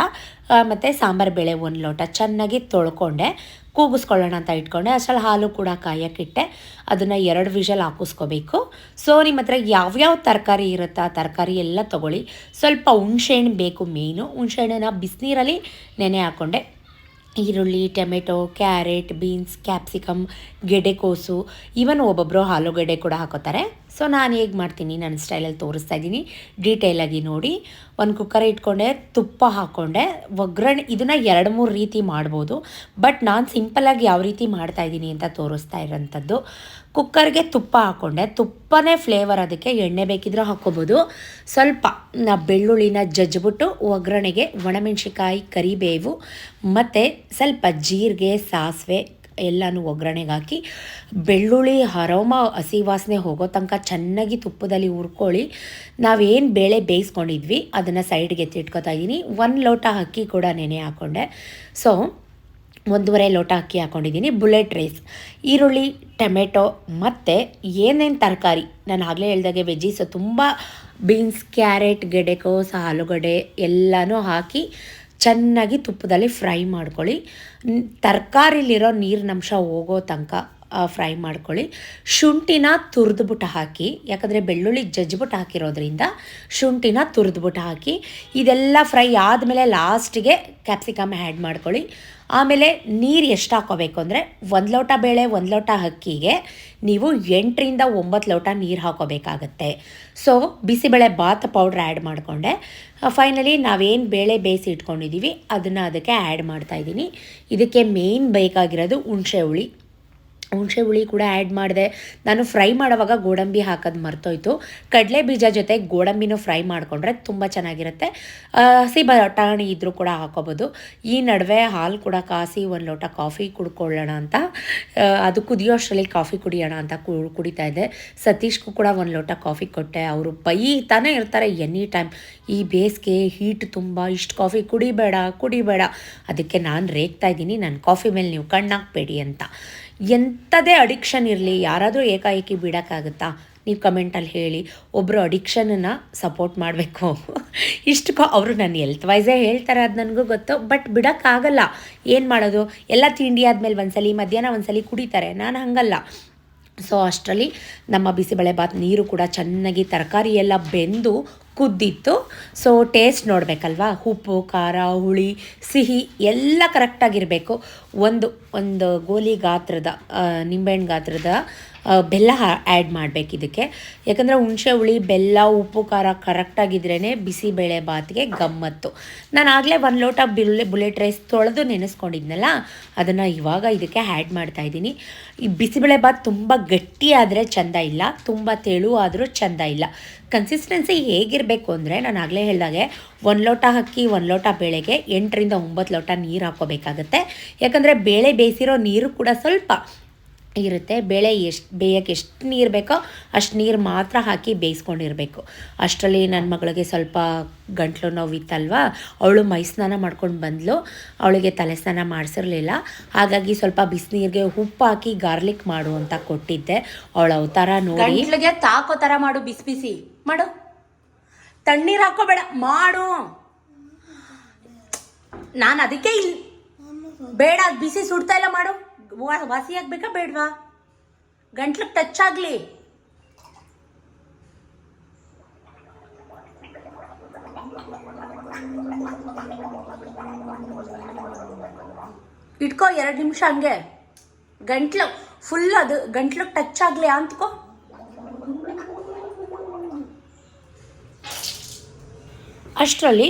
ಮತ್ತು ಸಾಂಬಾರು ಬೇಳೆ ಒಂದು ಲೋಟ ಚೆನ್ನಾಗಿ ತೊಳ್ಕೊಂಡೆ, ಕೂಗಿಸ್ಕೊಳ್ಳೋಣ ಅಂತ ಇಟ್ಕೊಂಡೆ. ಅಷ್ಟರಲ್ಲಿ ಹಾಲು ಕೂಡ ಕಾಯಕ್ಕಿಟ್ಟೆ ಅದನ್ನು ಎರಡು ವಿಷಲ್ ಹಾಕಿಸ್ಕೋಬೇಕು. ಸೊ, ನಿಮ್ಮ ಹತ್ರ ಯಾವ್ಯಾವ ತರಕಾರಿ ಇರುತ್ತಾ ಆ ತರಕಾರಿ ಎಲ್ಲ ತೊಗೊಳ್ಳಿ. ಸ್ವಲ್ಪ ಹುಣಸೆಹಣ್ಣು ಬೇಕು ಮೇಯ್ನು ಹುಣ್ಸೆಹಣ್ಣನ್ನ ಬಿಸಿನೀರಲ್ಲಿ ನೆನೆ ಹಾಕ್ಕೊಂಡೆ ಈರುಳ್ಳಿ, ಟೊಮೆಟೊ, ಕ್ಯಾರೆಟ್, ಬೀನ್ಸ್, ಕ್ಯಾಪ್ಸಿಕಮ್ ಗೆಡೆಕೋಸು ಈವನ್ ಒಬ್ಬೊಬ್ಬರು ಆಲೂಗಡ್ಡೆ ಕೂಡ ಹಾಕೋತಾರೆ. ಸೊ ನಾನು ಹೇಗೆ ಮಾಡ್ತೀನಿ, ನನ್ನ ಸ್ಟೈಲಲ್ಲಿ ತೋರಿಸ್ತಾ ಇದ್ದೀನಿ. ಡೀಟೇಲಾಗಿ ನೋಡಿ. ಒಂದು ಕುಕ್ಕರ್ ಇಟ್ಕೊಂಡೆ, ತುಪ್ಪ ಹಾಕ್ಕೊಂಡೆ ಒಗ್ಗರಣೆ, ಇದನ್ನು ಎರಡು ಮೂರು ರೀತಿ ಮಾಡ್ಬೋದು. ಬಟ್ ನಾನು ಸಿಂಪಲಾಗಿ ಯಾವ ರೀತಿ ಮಾಡ್ತಾ ಇದ್ದೀನಿ ಅಂತ ತೋರಿಸ್ತಾ ಇರೋಂಥದ್ದು. ಕುಕ್ಕರ್ಗೆ ತುಪ್ಪ ಹಾಕ್ಕೊಂಡೆ ತುಪ್ಪನೇ ಫ್ಲೇವರ್ ಅದಕ್ಕೆ ಎಣ್ಣೆ ಬೇಕಿದ್ರೆ ಹಾಕ್ಕೋಬೋದು. ಸ್ವಲ್ಪ, ನಾ ಬೆಳ್ಳುಳ್ಳಿನ ಜಜ್ಜಿಬಿಟ್ಟು ಒಗ್ಗರಣೆಗೆ ಒಣಮೆಣ್ಸಿಕಾಯಿ ಕರಿಬೇವು ಮತ್ತು ಸ್ವಲ್ಪ ಜೀರಿಗೆ, ಸಾಸಿವೆ ಎಲ್ಲನೂ ಒಗ್ಗರಣೆಗೆ ಹಾಕಿ ಬೆಳ್ಳುಳ್ಳಿ ಹರೋಮ ಹಸಿ ವಾಸನೆ ಹೋಗೋ ತನಕ ಚೆನ್ನಾಗಿ ತುಪ್ಪದಲ್ಲಿ ಹುರ್ಕೊಳ್ಳಿ. ನಾವೇನು ಬೇಳೆ ಬೇಯಿಸ್ಕೊಂಡಿದ್ವಿ, ಅದನ್ನು ಸೈಡ್ಗೆ ಎತ್ತಿಟ್ಕೊತಾ ಇದ್ದೀನಿ ಒಂದು ಲೋಟ ಅಕ್ಕಿ ಕೂಡ ನೆನೆ ಹಾಕ್ಕೊಂಡೆ ಸೊ ಒಂದೂವರೆ ಲೋಟ ಅಕ್ಕಿ ಹಾಕ್ಕೊಂಡಿದ್ದೀನಿ ಬುಲೆಟ್ ರೈಸ್. ಈರುಳ್ಳಿ, ಟೊಮೆಟೊ, ಮತ್ತು ಏನೇನು ತರಕಾರಿ? ನಾನು ಆಗಲೇ ಹೇಳ್ದಾಗೆ ವೆಜ್ಜೀಸು ತುಂಬ ಬೀನ್ಸ್ ಕ್ಯಾರೆಟ್ ಗೆಡೆಕೋಸ್ ಆಲೂಗಡ್ಡೆ ಎಲ್ಲನೂ ಹಾಕಿ ಚೆನ್ನಾಗಿ ತುಪ್ಪದಲ್ಲಿ ಫ್ರೈ ಮಾಡ್ಕೊಳ್ಳಿ. ತರಕಾರಿಲಿರೋ ನೀರಿನಂಶ ಹೋಗೋ ತನಕ ಫ್ರೈ ಮಾಡ್ಕೊಳ್ಳಿ. ಶುಂಠಿನ ತುರಿದ್ಬಿಟ್ಟು ಹಾಕಿ, ಯಾಕಂದರೆ ಬೆಳ್ಳುಳ್ಳಿ ಜಜ್ಜಿಬಿಟ್ಟು ಹಾಕಿರೋದ್ರಿಂದ ಶುಂಠಿನ ತುರಿದ್ಬಿಟ್ಟು ಹಾಕಿ, ಇದೆಲ್ಲ ಫ್ರೈ ಆದಮೇಲೆ ಲಾಸ್ಟಿಗೆ ಕ್ಯಾಪ್ಸಿಕಮ್ ಆ್ಯಡ್ ಮಾಡ್ಕೊಳ್ಳಿ. ಆಮೇಲೆ ನೀರು ಎಷ್ಟು ಹಾಕೋಬೇಕು ಅಂದರೆ ಒಂದು ಲೋಟ ಬೇಳೆ, ಒಂದು ಲೋಟ ಅಕ್ಕಿಗೆ ನೀವು ಎಂಟರಿಂದ ಒಂಬತ್ತು ಲೋಟ ನೀರು ಹಾಕೋಬೇಕಾಗತ್ತೆ. So bisibele bath powder add ಮಾಡಿಕೊಂಡೆ. ಫೈನಲಿ ನಾವೇನು ಬೇಳೆ ಬೇಯಿಸಿ ಇಟ್ಕೊಂಡಿದ್ದೀವಿ ಅದನ್ನು ಅದಕ್ಕೆ ಆ್ಯಡ್ ಮಾಡ್ತಾಯಿದ್ದೀನಿ ಇದಕ್ಕೆ ಮೇಯ್ನ್ ಬೇಕಾಗಿರೋದು ಹುಣಸೆ ಹುಳಿ. ಹುಣಸೆ ಹುಳಿ ಕೂಡ ಆ್ಯಡ್ ಮಾಡಿದೆ. ನಾನು ಫ್ರೈ ಮಾಡುವಾಗ ಗೋಡಂಬಿ ಹಾಕೋದು ಮರ್ತೋಯ್ತು. ಕಡಲೆ ಬೀಜ ಜೊತೆ ಗೋಡಂಬಿನೂ ಫ್ರೈ ಮಾಡಿಕೊಂಡ್ರೆ ತುಂಬ ಚೆನ್ನಾಗಿರುತ್ತೆ. ಹಸಿ ಬಟಾಣಿ ಇದ್ದರೂ ಕೂಡ ಹಾಕೋಬೋದು. ಈ ನಡುವೆ ಹಾಲು ಕೂಡ ಕಾಸಿ ಒಂದು ಲೋಟ ಕಾಫಿ ಕುಡ್ಕೊಳ್ಳೋಣ ಅಂತ. ಅದು ಅದು ಕುದಿಯೋಷ್ಟರಲ್ಲಿ ಕಾಫಿ ಕುಡಿಯೋಣ ಅಂತ ಕುಡಿತಾ ಇದ್ದೆ. ಸತೀಶ್ಗೂ ಕೂಡ ಒಂದು ಲೋಟ ಕಾಫಿ ಕೊಟ್ಟೆ. ಅವರು ಬೈತಾನೆ ಇರ್ತಾರೆ ಎನಿ ಟೈಮ್. ಈ ಬೇಸಿಗೆ ಹೀಟ್ ತುಂಬ, ಇಷ್ಟು ಕಾಫಿ ಕುಡಿಬೇಡ ಕುಡಿಬೇಡ. ಅದಕ್ಕೆ ನಾನು ರೇಗ್ತಾ ಇದ್ದೀನಿ. ನಾನು ಕಾಫಿ ಮೇಲೆ ನೀವು ಕಣ್ಣಾಕ್ಬೇಡಿ ಅಂತ. ಎಂಥದೇ ಅಡಿಕ್ಷನ್ ಇರಲಿ, ಯಾರಾದರೂ ಏಕಾಏಕಿ ಬಿಡೋಕ್ಕಾಗುತ್ತಾ? ನೀವು ಕಮೆಂಟಲ್ಲಿ ಹೇಳಿ. ಒಬ್ಬರು ಅಡಿಕ್ಷನನ್ನು ಸಪೋರ್ಟ್ ಮಾಡಬೇಕು. ಇಷ್ಟು ಅವರು ನಾನು ಎಲ್ತ್ ವೈಸೇ ಹೇಳ್ತಾರೆ, ಅದು ನನಗೂ ಗೊತ್ತು. ಬಟ್ ಬಿಡೋಕ್ಕಾಗಲ್ಲ. ಏನು ಮಾಡೋದು? ಎಲ್ಲ ತಿಂಡಿ ಆದಮೇಲೆ ಒಂದ್ಸಲಿ, ಮಧ್ಯಾಹ್ನ ಒಂದ್ಸಲಿ ಕುಡಿತಾರೆ. ನಾನು ಹಾಗಲ್ಲ. ಸೊ ಅಷ್ಟರಲ್ಲಿ ನಮ್ಮ ಬಿಸಿಬೇಳೆಬಾತ್ ನೀರು ಕೂಡ ಚೆನ್ನಾಗಿ ತರಕಾರಿ ಎಲ್ಲ ಬೆಂದು ಕುದ್ದಿತ್ತು. So taste ನೋಡಬೇಕಲ್ವಾ? ಉಪ್ಪು, ಖಾರ, ಹುಳಿ, ಸಿಹಿ ಎಲ್ಲ ಕರೆಕ್ಟಾಗಿರಬೇಕು ಒಂದು ಒಂದು ಗೋಲಿ ಗಾತ್ರದ ನಿಂಬೆಹಣ್ಣು ಗಾತ್ರದ ಬೆಲ್ಲ ಆ್ಯಡ್ ಮಾಡಬೇಕು ಇದಕ್ಕೆ. ಯಾಕಂದರೆ ಹುಣಸೆ ಹುಳಿ, ಬೆಲ್ಲ, ಉಪ್ಪು, ಖಾರ ಕರೆಕ್ಟಾಗಿದ್ರೇ ಬಿಸಿಬೇಳೆ ಬಾತ್ಗೆ ಗಮ್ಮತ್ತು. ನಾನು ಆಗಲೇ ಒಂದು ಲೋಟ ಬಿಲ್ಲೆ ಬುಲೆಟ್ ರೈಸ್ ತೊಳೆದು ನೆನೆಸ್ಕೊಂಡಿದ್ನಲ್ಲ, ಅದನ್ನು ಇವಾಗ ಇದಕ್ಕೆ ಆ್ಯಡ್ ಮಾಡ್ತಾ ಇದ್ದೀನಿ. ಈ ಬಿಸಿಬೇಳೆ ಬಾತ್ ತುಂಬ ಗಟ್ಟಿ ಆದರೆ ಚೆಂದ ಇಲ್ಲ, ತುಂಬ ತೆಳು ಆದರೂ ಚೆಂದ ಇಲ್ಲ. ಕನ್ಸಿಸ್ಟೆನ್ಸಿ ಹೇಗಿರಬೇಕು ಅಂದರೆ ನಾನು ಆಗಲೇ ಹೇಳ್ದಾಗೆ ಒಂದು ಲೋಟ ಅಕ್ಕಿ, ಒಂದು ಲೋಟ ಬೇಳೆಗೆ, ಎಂಟರಿಂದ ಒಂಬತ್ತು ಲೋಟ ನೀರು ಹಾಕ್ಕೋಬೇಕಾಗತ್ತೆ. ಯಾಕಂದರೆ ಬೇಳೆ ಬೇಯಿಸಿರೋ ನೀರು ಕೂಡ ಸ್ವಲ್ಪ ಇರುತ್ತೆ. ಬೇಳೆ ಎಷ್ಟು, ಬೇಯಕ್ಕೆ ಎಷ್ಟು ನೀರು ಬೇಕೋ ಅಷ್ಟು ನೀರು ಮಾತ್ರ ಹಾಕಿ ಬೇಯಿಸ್ಕೊಂಡಿರಬೇಕು. ಅಷ್ಟರಲ್ಲಿ ನನ್ನ ಮಗಳಿಗೆ ಸ್ವಲ್ಪ ಗಂಟ್ಲು ನೋವಿತ್ತಲ್ವಾ? ಅವಳು ಮೈ ಸ್ನಾನ ಮಾಡ್ಕೊಂಡು ಬಂದಳು ಅವಳಿಗೆ ತಲೆ ಸ್ನಾನ ಮಾಡಿಸಿರ್ಲಿಲ್ಲ. ಹಾಗಾಗಿ ಸ್ವಲ್ಪ ಬಿಸಿನೀರಿಗೆ ಉಪ್ಪು ಹಾಕಿ ಗಾರ್ಲಿಕ್ ಮಾಡು ಅಂತ ಕೊಟ್ಟಿದ್ದೆ. ಅವಳು ಅವತಾರ ನೋಡಿ. ತಾಕೋ ಥರ ಮಾಡು, ಬಿಸಿ ಬಿಸಿ. ಮಾಡು. ತಣ್ಣೀರ್ ಹಾಕೋಬೇಡ, ಮಾಡು. ನಾನು ಅದಕ್ಕೆ ಇಲ್ಲಿ ಬೇಡ ಬಿಸಿ ಸುಡ್ತಾ ಇಲ್ಲ, ಮಾಡು. ವಾಸಿ ಆಗ್ಬೇಕಾ, ಬೇಡವಾ? ಗಂಟ್ಲಿಗೆ ಟಚ್ ಆಗಲಿ. ಇಟ್ಕೋ, ಎರಡು ನಿಮಿಷ ಹಂಗೆ. ಗಂಟ್ಲು ಫುಲ್ ಅದು ಗಂಟ್ಲಿಗೆ ಟಚ್ ಆಗಲಿ ಅಂತ್ಕೋ ಅಷ್ಟರಲ್ಲಿ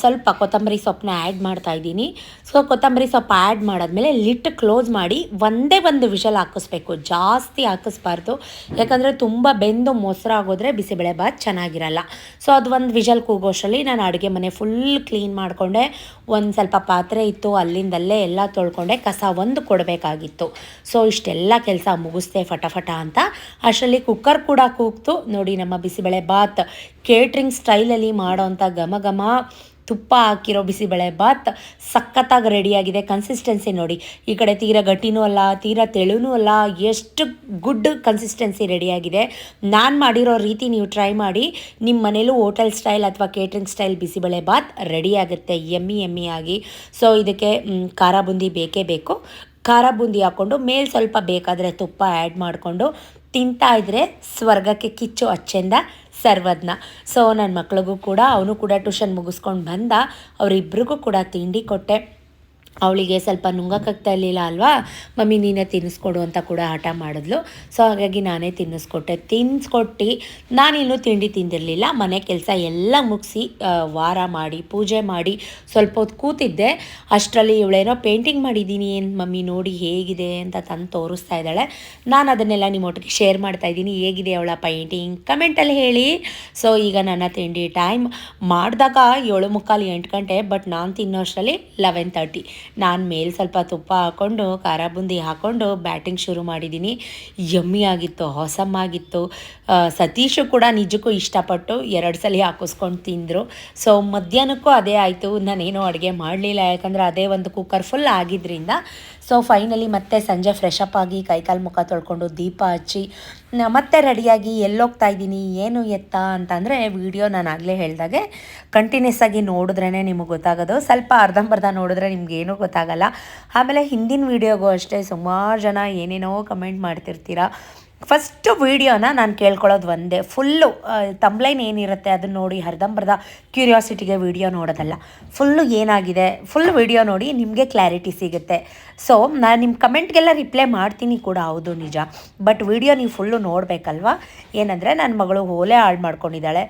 ಸ್ವಲ್ಪ ಕೊತ್ತಂಬರಿ ಸೊಪ್ಪನ್ನ ಆ್ಯಡ್ ಮಾಡ್ತಾ ಇದ್ದೀನಿ. ಸೊ ಕೊತ್ತಂಬರಿ ಸೊಪ್ಪು ಆ್ಯಡ್ ಮಾಡಿದ್ಮೇಲೆ ಲಿಟ್ ಕ್ಲೋಸ್ ಮಾಡಿ ಒಂದೇ ಒಂದು ವಿಷಲ್ ಹಾಕಿಸ್ಬೇಕು. ಜಾಸ್ತಿ ಹಾಕಿಸ್ಬಾರ್ದು. ಯಾಕಂದರೆ ತುಂಬ ಬೆಂದು ಮೊಸರಾಗೋದ್ರೆ ಬಿಸಿಬೇಳೆ ಬಾತ್ ಚೆನ್ನಾಗಿರಲ್ಲ. ಸೊ ಅದು ಒಂದು ವಿಷಲ್ ಕೂಗೋಷ್ಟರಲ್ಲಿ ನಾನು ಅಡುಗೆ ಮನೆ ಫುಲ್ ಕ್ಲೀನ್ ಮಾಡಿಕೊಂಡೆ. ಒಂದು ಸ್ವಲ್ಪ ಪಾತ್ರೆ ಇತ್ತು, ಅಲ್ಲಿಂದಲ್ಲೇ ಎಲ್ಲ ತೊಳ್ಕೊಂಡೆ. ಕಸ ಒಂದು ಕೊಡಬೇಕಾಗಿತ್ತು. ಸೊ ಇಷ್ಟೆಲ್ಲ ಕೆಲಸ ಮುಗಿಸ್ದೆ ಫಟಫಟ ಅಂತ. ಅಷ್ಟರಲ್ಲಿ ಕುಕ್ಕರ್ ಕೂಡ ಕೂಗ್ತು. ನೋಡಿ ನಮ್ಮ ಬಿಸಿಬೇಳೆ ಬಾತ್ ಕೇಟ್ರಿಂಗ್ ಸ್ಟೈಲಲ್ಲಿ ಮಾಡೋವಂಥ ಘಮ ಘಮ ತುಪ್ಪ ಹಾಕಿರೋ ಬಿಸಿಬೇಳೆ ಬಾತ್ ಸಖತ್ತಾಗಿ ರೆಡಿಯಾಗಿದೆ ಕನ್ಸಿಸ್ಟೆನ್ಸಿ ನೋಡಿ. ಈ ಕಡೆ ತೀರಾ ಗಟ್ಟಿನೂ ಅಲ್ಲ, ತೀರಾ ತೆಳುನೂ ಅಲ್ಲ, ಎಷ್ಟು ಗುಡ್ ಕನ್ಸಿಸ್ಟೆನ್ಸಿ ರೆಡಿಯಾಗಿದೆ. ನಾನು ಮಾಡಿರೋ ರೀತಿ ನೀವು ಟ್ರೈ ಮಾಡಿ ನಿಮ್ಮ ಮನೇಲೂ ಹೋಟೆಲ್ ಸ್ಟೈಲ್ ಅಥವಾ catering style bisibele bath ready ಆಗುತ್ತೆ ಎಮ್ಮಿ ಎಮ್ಮಿ ಆಗಿ ಸೊ ಇದಕ್ಕೆ ಖಾರ ಬುಂದಿ ಬೇಕೇ ಬೇಕು. ಖಾರ ಬೂಂದಿ ಹಾಕ್ಕೊಂಡು ಮೇಲೆ ಸ್ವಲ್ಪ ಬೇಕಾದರೆ ತುಪ್ಪ ಆ್ಯಡ್ ಮಾಡಿಕೊಂಡು ತಿಂತಾ ಇದ್ರೆ ಸ್ವರ್ಗಕ್ಕೆ ಕಿಚ್ಚು ಅಚ್ಚೆಂದ ಸರ್ವದ್ನ ಸೊ ನನ್ನ ಮಕ್ಳಿಗೂ ಕೂಡ ಅವನು ಕೂಡ ಟ್ಯೂಷನ್ ಮುಗಿಸ್ಕೊಂಡು ಬಂದ ಅವರಿಬ್ರಿಗೂ ಕೂಡ ತಿಂಡಿ ಕೊಟ್ಟೆ. ಅವಳಿಗೆ ಸ್ವಲ್ಪ ನುಂಗಕ್ಕಾಗ್ತಾ ಇರಲಿಲ್ಲ ಅಲ್ವಾ? ಮಮ್ಮಿ, ನೀನೇ ತಿನ್ನಿಸ್ಕೊಡು ಅಂತ ಕೂಡ ಹಠ ಮಾಡಿದ್ಲು. ಸೊ ಹಾಗಾಗಿ ನಾನೇ ತಿನ್ನಿಸ್ಕೊಟ್ಟೆ. ತಿನ್ನಿಸ್ಕೊಟ್ಟು ನಾನಿನ್ನೂ ತಿಂಡಿ ತಿಂದಿರಲಿಲ್ಲ. ಮನೆ ಕೆಲಸ ಎಲ್ಲ ಮುಗಿಸಿ ವಾರ ಮಾಡಿ, ಪೂಜೆ ಮಾಡಿ ಸ್ವಲ್ಪ ಹೊತ್ತು ಕೂತಿದ್ದೆ. ಅಷ್ಟರಲ್ಲಿ ಇವಳೇನೋ ಪೇಂಟಿಂಗ್ ಮಾಡಿದ್ದೀನಿ ಏನು ಮಮ್ಮಿ ನೋಡಿ ಹೇಗಿದೆ ಅಂತ ತಂದು ತೋರಿಸ್ತಾ ಇದ್ದಾಳೆ. ನಾನು ಅದನ್ನೆಲ್ಲ ನಿಮ್ಮ ಒಟ್ಟಿಗೆ ಶೇರ್ ಮಾಡ್ತಾ ಇದ್ದೀನಿ. ಹೇಗಿದೆ ಅವಳ ಪೇಂಟಿಂಗ್? ಕಮೆಂಟಲ್ಲಿ ಹೇಳಿ. ಸೊ ಈಗ ನನ್ನ ತಿಂಡಿ ಟೈಮ್ ಮಾಡಿದಾಗ ಏಳು ಮುಕ್ಕಾಲು ಎಂಟು ಗಂಟೆ ಬಟ್ ನಾನು ತಿನ್ನೋ ಅಷ್ಟರಲ್ಲಿ ಲೆವೆನ್ ತರ್ಟಿ ನಾನು ಮೇಲೆ ಸ್ವಲ್ಪ ತುಪ್ಪ ಹಾಕ್ಕೊಂಡು ಖಾರ ಬುಂದಿ ಹಾಕ್ಕೊಂಡು ಬ್ಯಾಟಿಂಗ್ ಶುರು ಮಾಡಿದ್ದೀನಿ ಯಮ್ಮಿ ಆಗಿತ್ತು ಹೊಸಮ್ಮಾಗಿತ್ತು ಸತೀಶು ಕೂಡ ನಿಜಕ್ಕೂ ಇಷ್ಟಪಟ್ಟು ಎರಡು ಸಲ ಹಾಕಿಸ್ಕೊಂಡು ತಿಂದರು. ಸೊ ಮಧ್ಯಾಹ್ನಕ್ಕೂ ಅದೇ ಆಯಿತು. ನಾನೇನು ಅಡುಗೆ ಮಾಡಲಿಲ್ಲ. ಯಾಕಂದರೆ ಅದೇ ಒಂದು ಕುಕ್ಕರ್ ಫುಲ್ ಆಗಿದ್ದರಿಂದ ಸೊ ಫೈನಲಿ ಮತ್ತೆ ಸಂಜೆ ಫ್ರೆಶ್ ಅಪ್ ಆಗಿ ಕೈಕಾಲು ಮುಖ ತೊಳ್ಕೊಂಡು ದೀಪ ಹಚ್ಚಿ ಮತ್ತೆ ರೆಡಿಯಾಗಿ ಎಲ್ಲೋಗ್ತಾ ಇದ್ದೀನಿ, ಏನು ಎತ್ತ ಅಂತಂದರೆ ವಿಡಿಯೋ ನಾನು ಆಗಲೇ ಹೇಳಿದಾಗೆ ಕಂಟಿನ್ಯೂಸ್ ಆಗಿ ನೋಡಿದ್ರೇ ನಿಮಗೆ ಗೊತ್ತಾಗೋದು. ಸ್ವಲ್ಪ ಅರ್ಧಂಬರ್ಧ ನೋಡಿದ್ರೆ ನಿಮ್ಗೆ ಏನೂ ಗೊತ್ತಾಗಲ್ಲ. ಆಮೇಲೆ ಹಿಂದಿನ ವೀಡಿಯೋಗೂ ಅಷ್ಟೇ ಸುಮಾರು ಜನ ಏನೇನೋ ಕಮೆಂಟ್ ಮಾಡ್ತಿರ್ತೀರ. ಫಸ್ಟು ವೀಡಿಯೋನ ನಾನು ಕೇಳ್ಕೊಳ್ಳೋದು ಒಂದೇ. ಫುಲ್ಲು ತಂಬ್ಲೈನ್ ಏನಿರುತ್ತೆ ಅದನ್ನ ನೋಡಿ ಹರಿದಂಬರ್ದ ಕ್ಯೂರಿಯಾಸಿಟಿಗೆ ವೀಡಿಯೋ ನೋಡೋದಲ್ಲ. ಫುಲ್ಲು ಏನಾಗಿದೆ? ಫುಲ್ ವೀಡಿಯೋ ನೋಡಿ ನಿಮಗೆ ಕ್ಲಾರಿಟಿ ಸಿಗುತ್ತೆ. ಸೊ ನಾನು ನಿಮ್ಮ ಕಮೆಂಟ್ಗೆಲ್ಲ ರಿಪ್ಲೈ ಮಾಡ್ತೀನಿ ಕೂಡ, ಹೌದು, ನಿಜ. ಬಟ್ ವೀಡಿಯೋ ನೀವು ಫುಲ್ಲು ನೋಡಬೇಕಲ್ವಾ? ಏನಂದರೆ ನನ್ನ ಮಗಳು ಓಲೆ ಹಾಳು ಮಾಡ್ಕೊಂಡಿದ್ದಾಳೆ.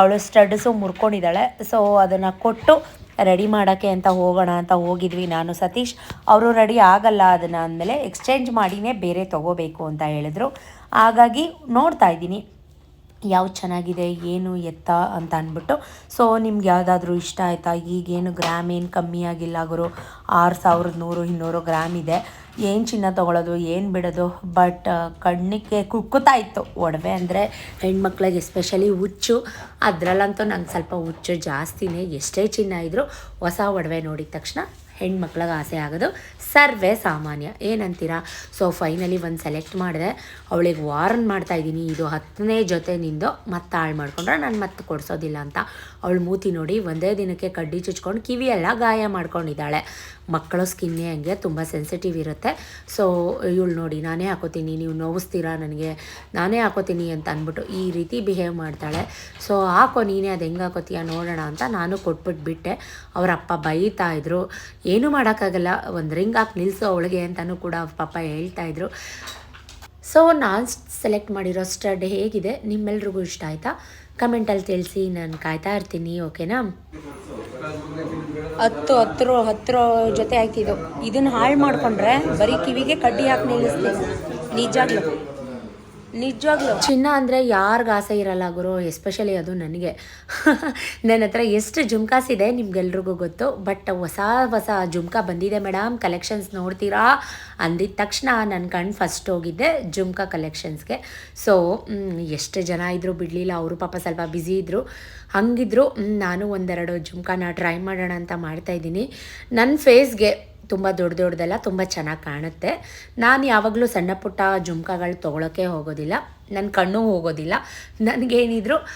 ಅವಳು ಸ್ಟಡ್ಸು ಮುರ್ಕೊಂಡಿದ್ದಾಳೆ. ಸೊ ಅದನ್ನು ಕೊಟ್ಟು ರೆಡಿ ಮಾಡೋಕ್ಕೆ ಅಂತ ಹೋಗೋಣ ಅಂತ ಹೋಗಿದ್ವಿ ನಾನು, ಸತೀಶ್. ಅವರು ರೆಡಿ ಆಗಲ್ಲ ಅದನ್ನು ಅಂದಮೇಲೆ ಎಕ್ಸ್ಚೇಂಜ್ ಮಾಡಿನೇ ಬೇರೆ ತೊಗೋಬೇಕು ಅಂತ ಹೇಳಿದ್ರು. ಹಾಗಾಗಿ ನೋಡ್ತಾ ಇದ್ದೀನಿ. ಯಾವ್ದು ಚೆನ್ನಾಗಿದೆ, ಏನು ಎತ್ತ ಅಂತ ಅಂದ್ಬಿಟ್ಟು. ಸೊ ನಿಮ್ಗೆ ಯಾವುದಾದ್ರೂ ಇಷ್ಟ ಆಯಿತಾ? ಈಗೇನು ಗ್ರಾಮ್ ಏನು ಕಮ್ಮಿ ಆಗಿಲ್ಲ ಗುರು. ಆರು ಸಾವಿರದ ನೂರು, ಇನ್ನೂರು ಗ್ರಾಮ್ ಇದೆ. ಏನು ಚಿನ್ನ ತೊಗೊಳೋದು, ಏನು ಬಿಡೋದು? ಬಟ್ ಕಣ್ಣಿಗೆ ಕುಕ್ಕುತ್ತಾ ಇತ್ತು. ಒಡವೆ ಅಂದರೆ ಹೆಣ್ಮಕ್ಳಿಗೆ ಎಸ್ಪೆಷಲಿ ಹುಚ್ಚು. ಅದರಲ್ಲಂತೂ ನಂಗೆ ಸ್ವಲ್ಪ ಹುಚ್ಚು ಜಾಸ್ತಿನೇ ಎಷ್ಟೇ ಚಿನ್ನ ಇದ್ದರೂ ಹೊಸ ಒಡವೆ ನೋಡಿದ ತಕ್ಷಣ ಹೆಣ್ಮಕ್ಳಿಗೆ ಆಸೆ ಆಗೋದು ಸರ್ವೇ ಸಾಮಾನ್ಯ. ಏನಂತೀರಾ? ಸೊ ಫೈನಲಿ ಒಂದು ಸೆಲೆಕ್ಟ್ ಮಾಡಿದೆ. ಅವಳಿಗೆ ವಾರ್ನ್ ಮಾಡ್ತಾ ಇದ್ದೀನಿ, ಇದು ಹತ್ತನೇ ಜೊತೆ ನಿಂದು, ಮತ್ತೆ ಹಾಳು ಮಾಡ್ಕೊಂಡ್ರೆ ನಾನು ಮತ್ತೆ ಕೊಡಿಸೋದಿಲ್ಲ ಅಂತ. ಅವಳು ಮೂತಿ ನೋಡಿ ಒಂದೇ ದಿನಕ್ಕೆ ಕಡ್ಡಿ ಚುಚ್ಕೊಂಡು ಕಿವಿಯೆಲ್ಲ ಗಾಯ ಮಾಡ್ಕೊಂಡಿದ್ದಾಳೆ. ಮಕ್ಕಳ ಸ್ಕಿನ್ನೇ ಹಂಗೆ ತುಂಬ ಸೆನ್ಸಿಟಿವ್ ಇರುತ್ತೆ. ಸೊ ಇವಳು ನೋಡಿ, ನಾನೇ ಹಾಕೋತೀನಿ, ನೀವು ನೋವಿಸ್ತೀರಾ ನನಗೆ? ನಾನೇ ಹಾಕೋತೀನಿ ಅಂತ ಅಂದ್ಬಿಟ್ಟು ಈ ರೀತಿ ಬಿಹೇವ್ ಮಾಡ್ತಾಳೆ. ಸೊ ಹಾಕೋ, ನೀನೇ ಅದು ಹೆಂಗೆ ಹಾಕೋತೀಯ ನೋಡೋಣ ಅಂತ ನಾನು ಕೊಟ್ಬಿಟ್ಟು ಬಿಟ್ಟೆ. ಅವ್ರ ಅಪ್ಪ ಬೈತಾ ಇದ್ರು, ಏನೂ ಮಾಡೋಕ್ಕಾಗಲ್ಲ, ಒಂದು ರಿಂಗ್ ಹಾಕಿ ನಿಲ್ಲಿಸು ಅವಳಿಗೆ ಅಂತಲೂ ಕೂಡ ಪಾಪ ಹೇಳ್ತಾ ಇದ್ರು. ಸೊ ನಾನು ಸೆಲೆಕ್ಟ್ ಮಾಡಿರೋ ಸ್ಟಡ್ ಹೇಗಿದೆ? ನಿಮ್ಮೆಲ್ರಿಗೂ ಇಷ್ಟ ಆಯ್ತಾ? ಕಮೆಂಟಲ್ಲಿ ತಿಳಿಸಿ, ನಾನು ಕಾಯ್ತಾ ಇರ್ತೀನಿ ಓಕೆನಾ ಹತ್ತು, ಹತ್ರ ಹತ್ರ ಜೊತೆ ಆಯ್ತಿದ್ದು ಇದನ್ನು ಹಾಳು ಮಾಡಿಕೊಂಡ್ರೆ ಬರೀ ಕಿವಿಗೆ ಕಡ್ಡಿ ಹಾಕಿ ನಿಲ್ಲಿಸ್ತೀನಿ. ನಿಜಾಗ್ಲೂ. ನಿಜವಾಗ್ಲೂ. ಚಿನ್ನ ಅಂದರೆ ಯಾರಿಗ ಆಸೆ ಇರಲ್ಲ ಗುರು ಎಸ್ಪೆಷಲಿ ಅದು ನನಗೆ. ನನ್ನ ಹತ್ರ ಎಷ್ಟು ಜುಮ್ಕಾಸ್ ಇದೆ ನಿಮ್ಗೆಲ್ರಿಗೂ ಗೊತ್ತು, ಬಟ್ ಹೊಸ ಹೊಸ ಜುಮ್ಕಾ ಬಂದಿದೆ ಮೇಡಮ್ ಕಲೆಕ್ಷನ್ಸ್ ನೋಡ್ತೀರಾ? ಅಂದಿದ ತಕ್ಷಣ ನನ್ನ ಕಣ್ಣು ಫಸ್ಟ್ ಹೋಗಿದ್ದೆ ಜುಮ್ಕಾ ಕಲೆಕ್ಷನ್ಸ್ಗೆ ಸೊ ಎಷ್ಟು ಜನ ಇದ್ದರೂ ಬಿಡಲಿಲ್ಲ, ಅವರು ಪಾಪ ಸ್ವಲ್ಪ ಬ್ಯುಸಿ ಇದ್ದರು ಹಂಗಿದ್ರು ನಾನು ಒಂದೆರಡು ಜುಮ್ಕಾನ ಟ್ರೈ ಮಾಡೋಣ ಅಂತ ಮಾಡ್ತಾಯಿದ್ದೀನಿ ನನ್ನ ಫೇಸ್ಗೆ ತುಂಬ ದೊಡ್ಡ ದೊಡ್ಡದೆಲ್ಲ ತುಂಬ ಚೆನ್ನಾಗಿ ಕಾಣುತ್ತೆ. ನಾನು ಯಾವಾಗಲೂ ಸಣ್ಣ ಪುಟ್ಟ ಜುಮ್ಕಾಗಳು ತೊಗೊಳಕ್ಕೆ ಹೋಗೋದಿಲ್ಲ. ನನ್ನ ಕಣ್ಣು ಹೋಗೋದಿಲ್ಲ. ನನಗೇನಿದ್ರು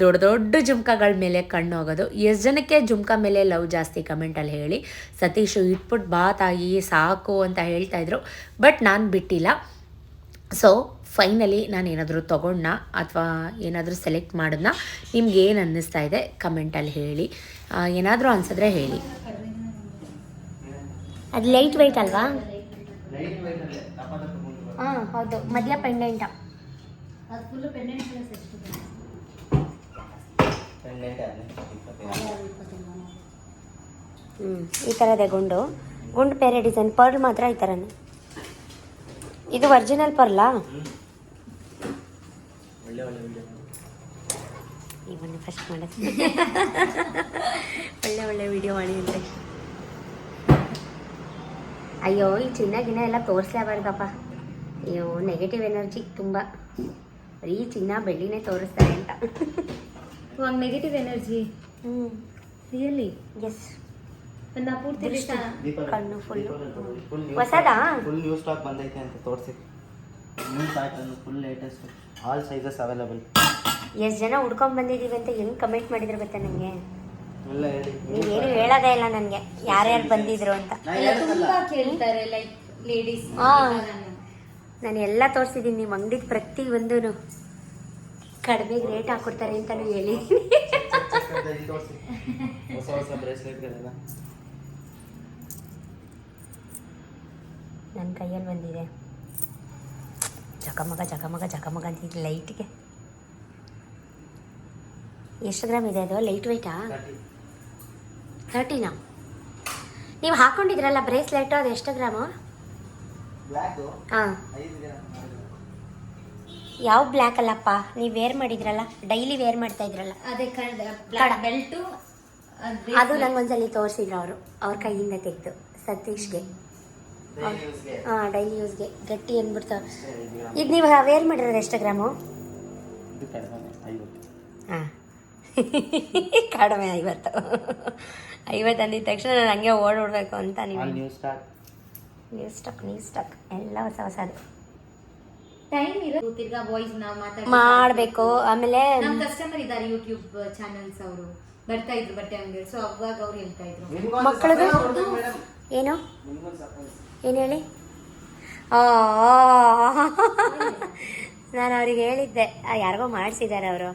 ದೊಡ್ಡ ದೊಡ್ಡ ಜುಮ್ಕಾಗಳ ಮೇಲೆ ಕಣ್ಣು ಹೋಗೋದು. ಎಷ್ಟು ಜನಕ್ಕೆ ಜುಮ್ಕಾ ಮೇಲೆ ಲವ್ ಜಾಸ್ತಿ ಕಮೆಂಟಲ್ಲಿ ಹೇಳಿ, ಸತೀಶು ಇಟ್ಬಿಟ್ಟು ಬಾ ತಾಯಿ ಸಾಕು ಅಂತ ಹೇಳ್ತಾಯಿದ್ರು ಬಟ್ ನಾನು ಬಿಟ್ಟಿಲ್ಲ. ಸೊ, ಫೈನಲಿ ನಾನು ಏನಾದರೂ ತೊಗೊಂಡ ಅಥವಾ ಏನಾದರೂ ಸೆಲೆಕ್ಟ್ ಮಾಡೋದನ್ನ ನಿಮ್ಗೆ ಏನು ಅನ್ನಿಸ್ತಾ ಇದೆ? ಕಮೆಂಟಲ್ಲಿ ಹೇಳಿ. ಏನಾದರೂ ಅನಿಸಿದ್ರೆ ಹೇಳಿ. ಅದು ಲೈಟ್ ವೆಯ್ಟ್ ಅಲ್ವಾ? ಹಾಂ ಹೌದು. ಮಧ್ಯ ಪೆಂಡೆಂಟ ಹ್ಞೂ ಈ ಥರದೇ ಗುಂಡು. ಗುಂಡು ಬೇರೆ ಡಿಸೈನ್ ಪರ್ಲ್ ಮಾತ್ರ ಈ ಥರನೇ ಇದು ಒರಿಜಿನಲ್ ಪರ್ಲಾ ಇವನ್ನ ಫಸ್ಟ್ ಮಾಡೋದು ಒಳ್ಳೆ ಒಳ್ಳೆ ವಿಡಿಯೋ ಮಾಡಿ ಅಂತ ಅಯ್ಯೋ ಈ ಚಿನ್ನ ಗಿನ್ನ ಎಲ್ಲ ತೋರಿಸ್ಲೇಬಾರ್ದಪ್ಪ ಅಯ್ಯೋ ನೆಗೆಟಿವ್ ಎನರ್ಜಿ ತುಂಬ. ಈ ಚಿನ್ನ ಬೆಳ್ಳಿನೇ ತೋರಿಸ್ತಾರೆ ಅಂತ. ಇವಾಗ ನೆಗೆಟಿವ್ ಎನರ್ಜಿ ಹ್ಞೂ ರಿಯಲಿ ಎಸ್ ನಾ ಪೂರ್ತಿ ದಿವಸ ಕಣ್ಣು ಫುಲ್ ಹೊಸದಾ? ಫುಲ್ ನ್ಯೂ ಸ್ಟಾಕ್ ಬಂದೈತೆ ಅಂತ ತೋರಿಸಿ. New pattern full latest all sizes available ಎಷ್ಟು ಜನ ಹುಡ್ಕೊಂಡ್ ಬಂದಿದ್ದೀವಿ ಅಂತ ಹೆಂಗ್ ಕಮೆಂಟ್ ಮಾಡಿದ್ರೆ ಗೊತ್ತಾ ನನಗೆ ನೀವೇನು ಹೇಳೋದೇ ಇಲ್ಲ ನನಗೆ. ಯಾರ್ಯಾರು ಬಂದಿದ್ರು ಅಂತ. ಎಲ್ಲ ತುಂಬಾ ಕೇಳ್ತಾರೆ ಲೈಕ್ ಲೇಡೀಸ್. ನಾನು ಎಲ್ಲ ತೋರಿಸಿದ್ದೀನಿ. ನಿಮ್ಮ ಅಂಗಡಿ ಪ್ರತಿ ಒಂದು ಕಡಿಮೆ ರೇಟ್ ಹಾಕೊಡ್ತಾರೆ ಅಂತಲೂ ಹೇಳಿ ತೋರಿಸಿ ಹೊಸ ಹೊಸ ಬ್ರೇಸ್ಲೆಟ್ಗಳೆಲ್ಲ. ನನ್ನ ಕೈಯಲ್ಲಿ ಬಂದಿದೆ. ಜಗಮಗ ಜಗಮಗ ಜಗಮಗ ಅಂತ ಲೈಟ್ಗೆ ಎಷ್ಟು ಗ್ರಾಮ್ ಇದೆ ಅದು? ಲೈಟ್ ವೆಯ್ಟಾ ತರ್ಟಿನಾ ನೀವು ಹಾಕೊಂಡಿದ್ರಲ್ಲ ಬ್ರೇಸ್ಲೆಟ್ ಅದು ಎಷ್ಟು ಗ್ರಾಮು? ಹಾಂ. ಯಾವ ಬ್ಲ್ಯಾಕ್ ಅಲ್ಲಪ್ಪ? ನೀವು ವೇರ್ ಮಾಡಿದ್ರಲ್ಲ? ಡೈಲಿ ವೇರ್ ಮಾಡ್ತಾ ಇದ್ರಲ್ಲ? ಅದೇ ಕಡ. ಬ್ಲಾಕ್ ಬೆಲ್ಟು ಅದು ನಂಗೆ ಒಂದ್ಸಲ ತೋರಿಸಿದ್ರು ಅವರು. ಅವ್ರ ಕೈಯಿಂದ ತೆಗೆದು ಸತೀಶ್ಗೆ. ಹಾಂ ಡೈಲಿ ಯೂಸ್ಗೆ ಗಟ್ಟಿ ಅಂದ್ಬಿಡ್ತಾವೆ ಇದು ನೀವು ವೇರ್ ಮಾಡಿರೋದು ಎಷ್ಟು ಗ್ರಾಮು? ಹಾಂ. ಕಡಿಮೆ ಐವತ್ತು. ಐವತ್ತು ಅಂದಿದ ತಕ್ಷಣ ನಾನು ಹಂಗೆ ಓಡೋಡ್ಬೇಕು ಅಂತ ನೀವು. New stock new stock new stock ಎಲ್ಲ ಹೊಸ ಹೊಸದು ಟೈಮ್ ಇರೋ ತಿರ್ಗಾ ವಾಯ್ಸ್ ನಾವು ಮಾತಾಡ ಮಾಡಬೇಕು. ಆಮೇಲೆ ನಮ್ ಕಸ್ಟಮರ್ ಇದ್ದಾರೆ ಯೂಟ್ಯೂಬ್ ಚಾನೆಲ್ಸ್ ಅವರು. ಬರ್ತಾ ಇದ್ರು ಬಟ್ಟೆ ಅಂಗಡಿ ಸೊ ಅವಾಗ ಅವ್ರು ಹೇಳ್ತಾ ಇದ್ರು. ಮಕ್ಕಳದು ಏನು? ಏನು ಹೇಳಿ? ಆ, ನಾನು ಅವ್ರಿಗೆ ಹೇಳಿದ್ದೆ. ಆ, ಯಾರಿಗೋ ಮಾಡಿಸಿದ್ದಾರೆ ಅವರು.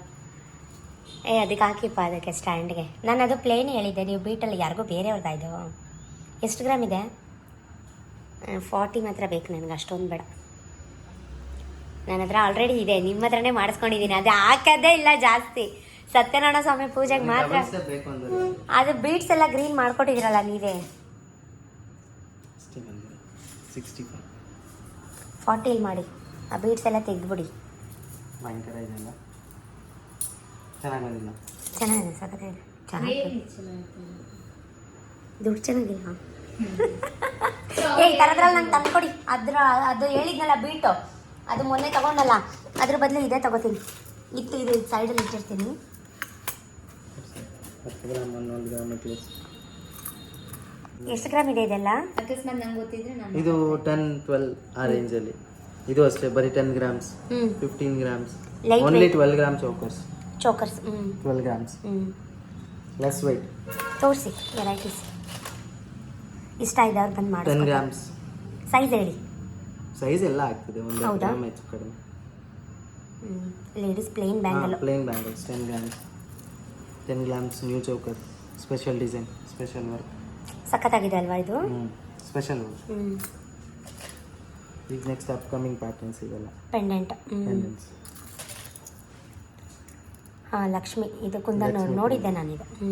ಏ ಅದಕ್ಕೆ ಹಾಕಿಪ್ಪ ಅದಕ್ಕೆ ಸ್ಟ್ಯಾಂಡ್ಗೆ ನಾನು ಅದು ಪ್ಲೇನ್ ಹೇಳಿದ್ದೆ ನೀವು ಬೀಟಲ್ಲಿ ಯಾರಿಗೂ ಬೇರೆ ಇದು? ಎಷ್ಟು ಗ್ರಾಮ್ ಇದೆ? ಫಾರ್ಟಿ ಮಾತ್ರ ಬೇಕು ನನಗೆ ಅಷ್ಟೊಂದು ಬೇಡ. ನನ್ನ ಹತ್ರ ಆಲ್ರೆಡಿ ಇದೆ ನಿಮ್ಮ ಹತ್ರನೇ ಮಾಡಿಸ್ಕೊಂಡಿದ್ದೀನಿ ಅದು ಹಾಕೋದೇ ಇಲ್ಲ ಜಾಸ್ತಿ. ಸತ್ಯನಾರಾಯಣ ಸ್ವಾಮಿ ಪೂಜೆಗೆ ಮಾತ್ರ ಅದು ಬೀಟ್ಸ್ ಎಲ್ಲ ಗ್ರೀನ್ ಮಾಡ್ಕೊಟ್ಟಿದ್ದೀರಲ್ಲ ನೀವೇ? ಫಾರ್ಟಿಲ್ ಮಾಡಿ ಆ ಬೀಟ್ಸ್ ಎಲ್ಲ ತೆಗೆದ್ಬಿಡಿ. ಚೆನ್ನಾಗಿ ಬಂದಿಲ್ಲ. ಚೆನ್ನಾಗಿದೆ ಸಖತ್ತಾಗಿದೆ ಚೆನ್ನಾಗಿದೆ ದುಡ್ಡು ಚೆನ್ನಾಗಿಲ್ಲ ಏ ಈ ಥರದ್ರಲ್ಲಿ ನಂಗೆ ತಂದ್ಕೊಡಿ. ಅದ್ರ ಅದು ಹೇಳಿದ್ನಲ್ಲ ಬೀಟು ಅದು ಮೊನ್ನೆ ತಗೊಂಡಲ್ಲ. ಅದ್ರ ಬದಲು ಇದೇ ತಗೋತೀನಿ. ಇತ್ತು ಇದು ಸೈಡಲ್ಲಿ ಇಟ್ಟಿರ್ತೀನಿ. ಎಷ್ಟು ಗ್ರಾಮ್ ಇದೆ ಇದೆಲ್ಲ? ಅಕಸ್ಮಾತ್ ನಂಗೆ ಗೊತ್ತಿದ್ರೆ ನಾನು ಇದು ಟೆನ್ ಟ್ವೆಲ್ ಆ ರೇಂಜಲ್ಲಿ. ಇದು ಅಷ್ಟೇ ಬರೀ ten grams. Fifteen grams. Only. Twelve grams chokers chokers twelve grams less weight ತೋರಿಸಿ ವೆರೈಟೀಸ್ ಇಷ್ಟ ಇದೆ ಅವ್ರು ಬಂದು ಟೆನ್ ಮಾಡಿ ಗ್ರಾಮ್ಸ್ ಸೈಜ್ ಹೇಳಿ. ಸೈಜ್ ಎಲ್ಲ ಆಗ್ತದೆ ಒಂದು ಹೌದಾ? ಗ್ರಾಮ್ ಹೆಚ್ಚು ಕಡಿಮೆ. Ladies plain bangle plain bangles ten grams ten grams new choker special design special work ಸಖತ್ತಾಗಿದೆ ಅಲ್ವಾ ಇದು? ಹ್ಞೂ ಸ್ಪೆಷಲ್ ವರ್ಕ್ ಈಗ ನೆಕ್ಸ್ಟ್ ಅಪ್ಕಮಿಂಗ್ ಪ್ಯಾಟರ್ನ್ಸ್ ಇವೆಲ್ಲ. ಪೆಂಡೆಂಟ್ ಹ್ಞೂ ಲಕ್ಷ್ಮಿ ಇದು ಕುಂದ ಲಕ್ಷ್ಮಿ ನೋಡಿದ್ದೆ ನಾನಿದು ಹ್ಞೂ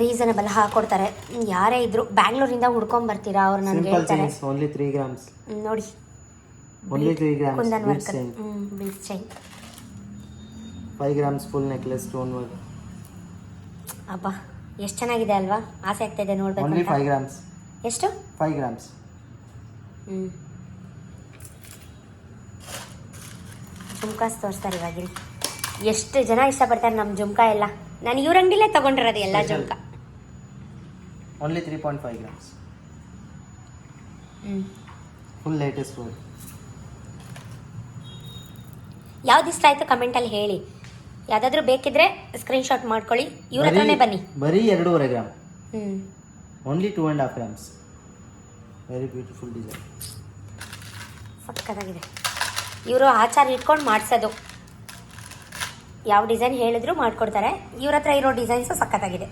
ರೀಸನಬಲ್ ಹಾಕೊಡ್ತಾರೆ. ಹ್ಮ್, ಯಾರೇ ಇದ್ರು ಬ್ಯಾಂಗ್ಳೂರಿಂದ ಹುಡ್ಕೊಂಡ್ ಬರ್ತೀರಾ ಅವ್ರು ನನಗೆ ಹೇಳ್ತಾರೆ. ಓನ್ಲಿ ತ್ರೀ ಗ್ರಾಮ್ಸ್ ನೋಡಿ. Only three grams kundan work beach chain five grams full necklace stone work ಅಪ್ಪ ಎಷ್ಟು ಚೆನ್ನಾಗಿದೆ ಅಲ್ವಾ? ಆಸೆ ಆಗ್ತಾ ಇದೆ ನೋಡ್ಬೇಕು ಓನ್ಲಿ ಅಂತ. ಫೈವ್ ಗ್ರಾಮ್ಸ್ ಎಷ್ಟು? ಫೈವ್ ಗ್ರಾಮ್ಸ್ ಹ್ಞೂ ಜುಮ್ಕಾಸ್ ತೋರಿಸ್ತಾರೆ ಇವಾಗಿಲ್ಲ. ಎಷ್ಟು ಜನ ಇಷ್ಟಪಡ್ತಾರೆ ನಮ್ಮ ಜುಮ್ಕಾ ಎಲ್ಲ? ನಾನು ಇವ್ರ ಅಂಗಡಿಲೇ ತಗೊಂಡಿರೋದು ಎಲ್ಲ jhumka. Only three point five grams full latest food ಯಾವ್ದು ಇಷ್ಟ ಆಯಿತು ಕಮೆಂಟಲ್ಲಿ ಹೇಳಿ. ಯಾವುದಾದ್ರೂ ಬೇಕಿದ್ರೆ ಸ್ಕ್ರೀನ್ಶಾಟ್ ಮಾಡ್ಕೊಳ್ಳಿ. ಇವ್ರ ಹತ್ರನೇ ಬನ್ನಿ. ಬರೀ ಎರಡೂವರೆ ಗ್ರಾಮ್ ಹ್ಞೂ only two and half grams very beautiful design ಸಕ್ಕತ್ತಾಗಿದೆ. ಇವರು ಆಚಾರ ಇಟ್ಕೊಂಡು ಮಾಡಿಸೋದು. ಯಾವ ಡಿಸೈನ್ ಹೇಳಿದ್ರು ಮಾಡ್ಕೊಡ್ತಾರೆ. ಇವ್ರ ಹತ್ರ ಇರೋ ಡಿಸೈನ್ಸು ಸಖತ್ತಾಗಿದೆ.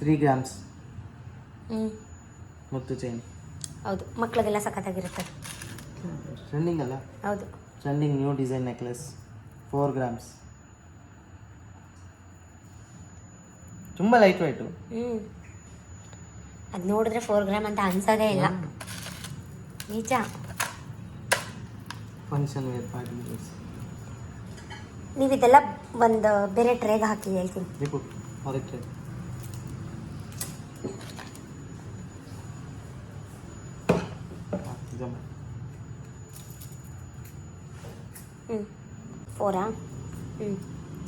ತ್ರೀ ಗ್ರಾಮ್ಸ್ ಹ್ಞೂ ಮುತ್ತು ಚೈನ್ ಹೌದು ಮಕ್ಕಳಿಗೆಲ್ಲ ಸಖತ್ತಾಗಿರುತ್ತೆ. ಟ್ರೆಂಡಿಂಗ್ ಅಲ್ಲ? ಹೌದು. Trending new design necklace four grams ತುಂಬ ಲೈಟ್ ವೈಟು ಹ್ಞೂ ಅದು ನೋಡಿದ್ರೆ ಫೋರ್ ಗ್ರಾಮ್ ಅಂತ ಅನ್ಸೋದೇ ಇಲ್ಲ. ನಿಜ ಫಂಕ್ಷನ್ ವೇರ್ ಪಾರ್ಟಿ ವೇರ್ಸ್ ನೀವು ಇದೆಲ್ಲ ಒಂದು ಬೇರೆ ಟ್ರೇಗೆ ಹಾಕಿ ಹೇಳ್ತೀನಿ. ದೀಪು ಹೊರಕ್ಕೆ ಜಮ ಹ್ಞೂ ಫೋರಾ ಹ್ಞೂ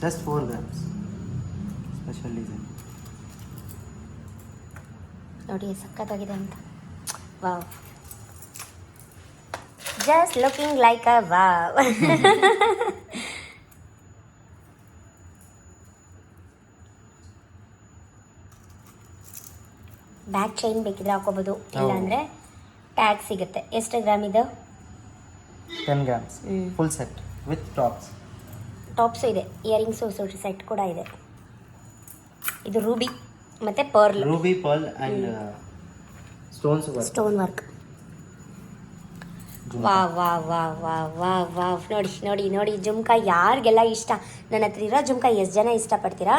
just four grams special design ನೋಡಿ ಸಖತ್ತಾಗಿದೆ ಅಂತ. Wow. Just looking like a wow back chain ಬೇಕಿದ್ರೆ ಹಾಕೋಬಹುದು ಇಲ್ಲಾಂದ್ರೆ ಟ್ಯಾಗ್ ಸಿಗುತ್ತೆ. ಎಷ್ಟು ಗ್ರಾಮ್ ಇದು? Ten grams. Full set with tops tops ಇದೆ. ಇಯರಿಂಗ್ಸು ಸೆಟ್ ಕೂಡ ಇದೆ. ಇದು ರೂಬಿ ಮತ್ತೆ pearl. Ruby pearl and stones stone work ವಾ ವಾ ವಾ ವಾ ವಾ ವಾ. ನೋಡಿ ನೋಡಿ ನೋಡಿ ಜುಮ್ಕಾ ಯಾರಿಗೆಲ್ಲ ಇಷ್ಟ? ನನ್ನ ಹತ್ರ ಇರೋ ಜುಮ್ಕಾ ಎಷ್ಟು ಜನ ಇಷ್ಟಪಡ್ತೀರಾ?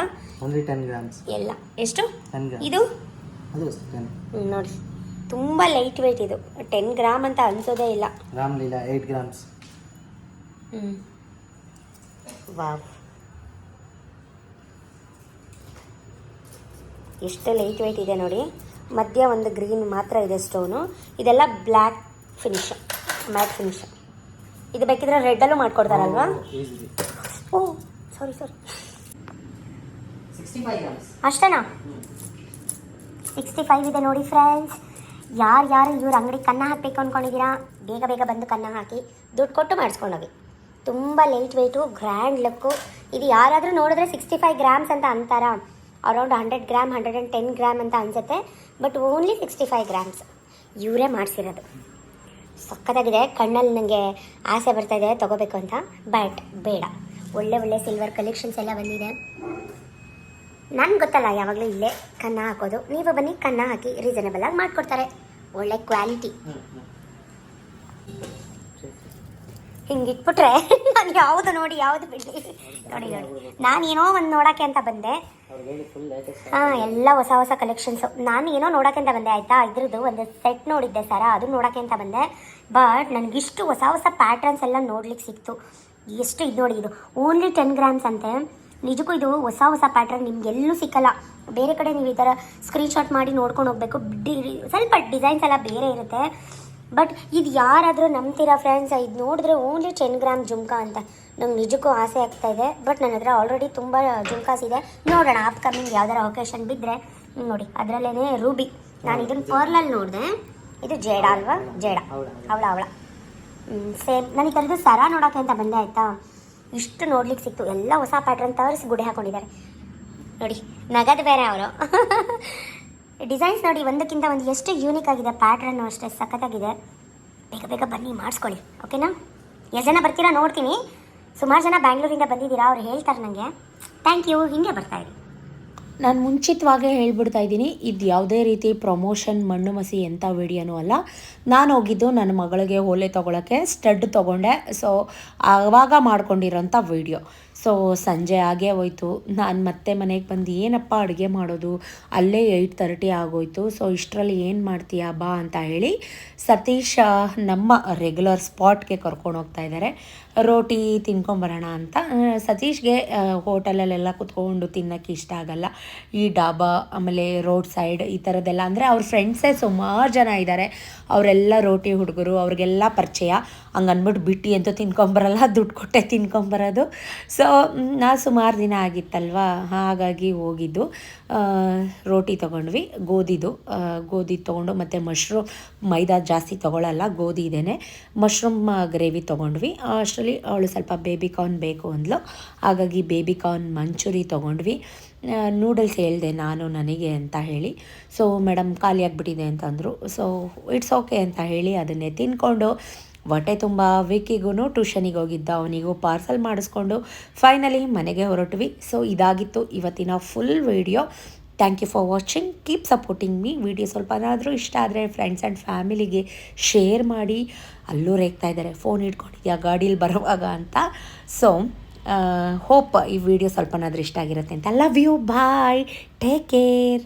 ಎಲ್ಲ. ಎಷ್ಟು? ಇದು? ನೋಡಿ. ತುಂಬ ಲೈಟ್ ವೆಯ್ಟ್ ಇದು. ಟೆನ್ ಗ್ರಾಮ್ ಅಂತ ಅನ್ಸೋದೇ ಇಲ್ಲ. ರಾಮ್ ಲೀಲಾ ಏಯ್ಟ್ ಗ್ರಾಮ್ಸ್ ಹ್ಞೂ ವಾವ್ ಎಷ್ಟು ಲೈಟ್ ವೆಯ್ಟ್ ಇದೆ ನೋಡಿ. ಮಧ್ಯ ಒಂದು ಗ್ರೀನ್ ಮಾತ್ರ ಇದೆ ಸ್ಟೋನು ಇದೆಲ್ಲ ಬ್ಲ್ಯಾಕ್ ಫಿನಿಶ್ ಮ್ಯಾಟ್ ಫಿನಿಶ್ ಇದು ಬೇಕಿದ್ರೆ ರೆಡ್ಡಲ್ಲೂ ಮಾಡ್ಕೊಡ್ತಾರಲ್ವಾ? ಓ ಸಾರಿ ಸಾರಿ ಅಷ್ಟೇನಾ? ಸಿಕ್ಸ್ಟಿ ಫೈವ್ ಇದೆ ನೋಡಿ ಫ್ರೆಂಡ್ಸ್ ಯಾರು ಯಾರು ಇವ್ರ ಅಂಗಡಿ ಕನ್ನ ಹಾಕಬೇಕು ಅಂದ್ಕೊಂಡಿದ್ದೀರಾ ಬೇಗ ಬೇಗ ಬಂದು ಕನ್ನ ಹಾಕಿ ದುಡ್ಡು ಕೊಟ್ಟು ಮಾಡಿಸ್ಕೊಂಡೋಗಿ. ತುಂಬ ಲೈಟ್ ವೆಯ್ಟು ಗ್ರ್ಯಾಂಡ್ ಲುಕ್ಕು ಇದು ಯಾರಾದರೂ ನೋಡಿದ್ರೆ ಸಿಕ್ಸ್ಟಿ ಫೈವ್ ಗ್ರಾಮ್ಸ್ ಅಂತ ಅಂತಾರ. Around hundred gram hundred and ten gram ಅಂತ ಅನಿಸುತ್ತೆ. But only sixty five grams ಇವರೇ ಮಾಡಿಸಿರೋದು. ಸಖತ್ತಾಗಿದೆ. ಕಣ್ಣಲ್ಲಿ ನನಗೆ ಆಸೆ ಬರ್ತಾ ಇದೆ, ತೊಗೋಬೇಕು ಅಂತ. ಬಟ್ ಬೇಡ. ಒಳ್ಳೆ ಒಳ್ಳೆ ಸಿಲ್ವರ್ ಕಲೆಕ್ಷನ್ಸ್ ಎಲ್ಲ ಬಂದಿದೆ. ನನ್ಗೆ ಗೊತ್ತಲ್ಲ, ಯಾವಾಗಲೂ ಇಲ್ಲೇ ಕನ್ನ ಹಾಕೋದು. ನೀವು ಬನ್ನಿ, ಕನ್ನ ಹಾಕಿ ರೀಸನೇಬಲ್ ಆಗಿ ಮಾಡಿಕೊಡ್ತಾರೆ. ಒಳ್ಳೆ ಕ್ವಾಲಿಟಿ ಹಿಂಗೆ ಇಟ್ಬಿಟ್ರೆ ನಾನು ಯಾವುದು ನೋಡಿ, ಯಾವುದು ಬಿಡಲಿ. ನೋಡಿ ನೋಡಿ. ನಾನು ಏನೋ ಒಂದು ನೋಡೋಕ್ಕೆ ಅಂತ ಬಂದೆ. ಹಾಂ, ಎಲ್ಲ ಹೊಸ ಹೊಸ ಕಲೆಕ್ಷನ್ಸು ನಾನು ಏನೋ ನೋಡೋಕ್ಕೆ ಅಂತ ಬಂದೆ, ಆಯಿತಾ? ಇದ್ರದ್ದು ಒಂದು ಸೆಟ್ ನೋಡಿದ್ದೆ ಸರ, ಅದು ನೋಡೋಕ್ಕೆ ಅಂತ ಬಂದೆ. ಬಟ್ ನನಗಿಷ್ಟು ಹೊಸ ಹೊಸ ಪ್ಯಾಟ್ರನ್ಸ್ ಎಲ್ಲ ನೋಡ್ಲಿಕ್ಕೆ ಸಿಕ್ತು. ಎಷ್ಟು ಇದು ನೋಡಿ, ಇದು ಓನ್ಲಿ ಟೆನ್ ಗ್ರಾಮ್ಸ್ ಅಂತೆ. ನಿಜಕ್ಕೂ ಇದು ಹೊಸ ಹೊಸ ಪ್ಯಾಟ್ರನ್ ನಿಮ್ಗೆ ಎಲ್ಲೂ ಸಿಕ್ಕಲ್ಲ. ಬೇರೆ ಕಡೆ ನೀವು ಈ ಥರ ಸ್ಕ್ರೀನ್ಶಾಟ್ ಮಾಡಿ ನೋಡ್ಕೊಂಡು ಹೋಗಬೇಕು. ಸ್ವಲ್ಪ ಡಿಸೈನ್ಸ್ ಎಲ್ಲ ಬೇರೆ ಇರುತ್ತೆ. ಬಟ್ ಇದು ಯಾರಾದರೂ ನಂಬ್ತೀರಾ ಫ್ರೆಂಡ್ಸ್ ಇದು ನೋಡಿದ್ರೆ ಓನ್ಲಿ ಟೆನ್ ಗ್ರಾಮ್ ಜುಮ್ಕಾ ಅಂತ. ನಂಗೆ ನಿಜಕ್ಕೂ ಆಸೆ ಆಗ್ತಾ ಇದೆ. ಬಟ್ ನನ್ನ ಹತ್ರ ಆಲ್ರೆಡಿ ತುಂಬ ಜುಮ್ಕಾಸ್ ಇದೆ. ನೋಡೋಣ ಅಪ್ಕಮಿಂಗ್ ಯಾವ್ದಾರ ಒಕೇಶನ್ ಬಿದ್ದರೆ ನೋಡಿ ಅದರಲ್ಲೇ ರೂಬಿ ನಾನು ಇದನ್ನು ಪರ್ಲಲ್ಲಿ ನೋಡಿದೆ. ಇದು ಜೇಡ ಅಲ್ವಾ? ಜೇಡ. ಅವಳ ಅವಳ. ಸೇಮ್ ನನಗೆ ಥರದ್ದು ಸರ ನೋಡೋಕೆ ಅಂತ ಬಂದೆ, ಆಯಿತಾ? ಇಷ್ಟು ನೋಡ್ಲಿಕ್ಕೆ ಸಿಕ್ತು. ಎಲ್ಲ ಹೊಸ ಪ್ಯಾಟ್ರನ್ ತವರಿಸಿ ಗುಡಿ ಹಾಕೊಂಡಿದ್ದಾರೆ. ನೋಡಿ, ನಗದು ಬೇರೆ ಅವರು. ಡಿಸೈನ್ಸ್ ನೋಡಿ, ಒಂದಕ್ಕಿಂತ ಒಂದು ಎಷ್ಟು ಯೂನಿಕ್ ಆಗಿದೆ ಪ್ಯಾಟ್ರನ್ನು ಅಷ್ಟೇ ಸಖತ್ತಾಗಿದೆ. ಬೇಗ ಬೇಗ ಬನ್ನಿ, ಮಾಡಿಸ್ಕೊಳ್ಳಿ ಓಕೆನಾ ಎಷ್ಟು ಜನ ಬರ್ತೀರಾ ನೋಡ್ತೀನಿ. ಸುಮಾರು ಜನ ಬ್ಯಾಂಗ್ಳೂರಿಂದ ಬಂದಿದ್ದೀರಾ, ಅವ್ರು ಹೇಳ್ತಾರೆ ನನಗೆ ಥ್ಯಾಂಕ್ ಯು ಹಿಂಗೆ ಬರ್ತಾ ಇರಿ. ನಾನು ಮುಂಚಿತವಾಗೇ ಹೇಳ್ಬಿಡ್ತಾ ಇದ್ದೀನಿ, ಇದು ಯಾವುದೇ ರೀತಿ ಪ್ರಮೋಷನ್ ಮಣ್ಣು ಮಸಿ ಎಂಥ ವಿಡಿಯೋನೂ ಅಲ್ಲ. ನಾನು ಹೋಗಿದ್ದು ನನ್ನ ಮಗಳಿಗೆ ಓಲೆ ತೊಗೊಳಕ್ಕೆ ಸ್ಟಡ್ ತೊಗೊಂಡೆ. ಸೊ ಆವಾಗ ಮಾಡ್ಕೊಂಡಿರೋಂಥ ವಿಡಿಯೋ ಸೊ ಸಂಜೆ ಆಗೇ ಹೋಯ್ತು. ನಾನು ಮತ್ತೆ ಮನೆಗೆ ಬಂದು ಏನಪ್ಪ ಅಡುಗೆ ಮಾಡೋದು? ಅಲ್ಲೇ ಏಯ್ಟ್ ತರ್ಟಿ ಆಗೋಯ್ತು. ಸೊ ಇಷ್ಟರಲ್ಲಿ ಏನು ಮಾಡ್ತೀಯಾ ಬಾ ಅಂತ ಹೇಳಿ ಸತೀಶ್ ನಮ್ಮ ರೆಗ್ಯುಲರ್ ಸ್ಪಾಟ್ಗೆ ಕರ್ಕೊಂಡು ಹೋಗ್ತಾ ಇದ್ದಾರೆ ರೋಟಿ ತಿನ್ಕೊಂಬರೋಣ ಅಂತ. ಸತೀಶ್ಗೆ ಹೋಟೆಲಲ್ಲೆಲ್ಲ ಕುತ್ಕೊಂಡು ತಿನ್ನೋಕ್ಕೆ ಇಷ್ಟ ಆಗಲ್ಲ. ಈ ಡಾಬಾ, ಆಮೇಲೆ ರೋಡ್ ಸೈಡ್ ಈ ಥರದ್ದೆಲ್ಲ ಅಂದರೆ ಅವ್ರ ಫ್ರೆಂಡ್ಸೇ ಸುಮಾರು ಜನ ಇದ್ದಾರೆ ಅವರೆಲ್ಲ ರೋಟಿ ಹುಡುಗರು, ಅವ್ರಿಗೆಲ್ಲ ಪರಿಚಯ. ಹಂಗೆ ಅಂದ್ಬಿಟ್ಟು ಬಿಟ್ಟು ಅಂತೂ ತಿನ್ಕೊಂಬರಲ್ಲ, ದುಡ್ಡು ಕೊಟ್ಟೆ ತಿನ್ಕೊಂಬರೋದು. ಸೊ ನಾ ಸುಮಾರು ದಿನ ಆಗಿತ್ತಲ್ವ? ಹಾಗಾಗಿ ಹೋಗಿದ್ದು. ರೋಟಿ ತೊಗೊಂಡ್ವಿ, ಗೋಧಿದು. ಗೋಧಿ ತೊಗೊಂಡು ಮತ್ತು ಮಶ್ರೂಮ್, ಮೈದಾ ಜಾಸ್ತಿ ತೊಗೊಳಲ್ಲ, ಗೋಧಿ ಇದೇನೆ. ಮಶ್ರೂಮ್ ಗ್ರೇವಿ ತೊಗೊಂಡ್ವಿ. ಅಷ್ಟರಲ್ಲಿ ಅವಳು ಸ್ವಲ್ಪ ಬೇಬಿ ಕಾರ್ನ್ ಬೇಕು ಅಂದ್ಲು. ಹಾಗಾಗಿ ಬೇಬಿ ಕಾರ್ನ್ ಮಂಚೂರಿ ತೊಗೊಂಡ್ವಿ. ನೂಡಲ್ಸ್ ಹೇಳಿದೆ ನಾನು ನನಗೆ ಅಂತ ಹೇಳಿ. ಸೊ ಮೇಡಮ್ ಖಾಲಿ ಆಗಿಬಿಟ್ಟಿದೆ ಅಂತಂದರು ಸೊ ಇಟ್ಸ್ ಓಕೆ ಅಂತ ಹೇಳಿ ಅದನ್ನೇ ತಿನ್ಕೊಂಡು ಹೊಟ್ಟೆ ತುಂಬ ವಿಕ್ಕಿಗೂ ಟ್ಯೂಷನಿಗೆ ಹೋಗಿದ್ದ. ಅವನಿಗೂ ಪಾರ್ಸಲ್ ಮಾಡಿಸ್ಕೊಂಡು ಫೈನಲಿ ಮನೆಗೆ ಹೊರಟ್ವಿ. ಸೊ ಇದಾಗಿತ್ತು ಇವತ್ತಿನ full video thank you for watching keep supporting me video ಸ್ವಲ್ಪನಾದರೂ ಇಷ್ಟ ಆದರೆ ಫ್ರೆಂಡ್ಸ್ ಆ್ಯಂಡ್ ಫ್ಯಾಮಿಲಿಗೆ ಶೇರ್ ಮಾಡಿ. ಅಲ್ಲೂ ರೇಗ್ತಾ ಇದ್ದಾರೆ. ಫೋನ್ ಇಟ್ಕೊಂಡಿದ್ಯಾ ಗಾಡೀಲಿ ಬರುವಾಗ ಅಂತ. ಸೊ ಹೋಪ್ ಈ ವಿಡಿಯೋ ಸ್ವಲ್ಪನಾದರೂ ಇಷ್ಟ ಆಗಿರುತ್ತೆ ಅಂತ. Love you bye take care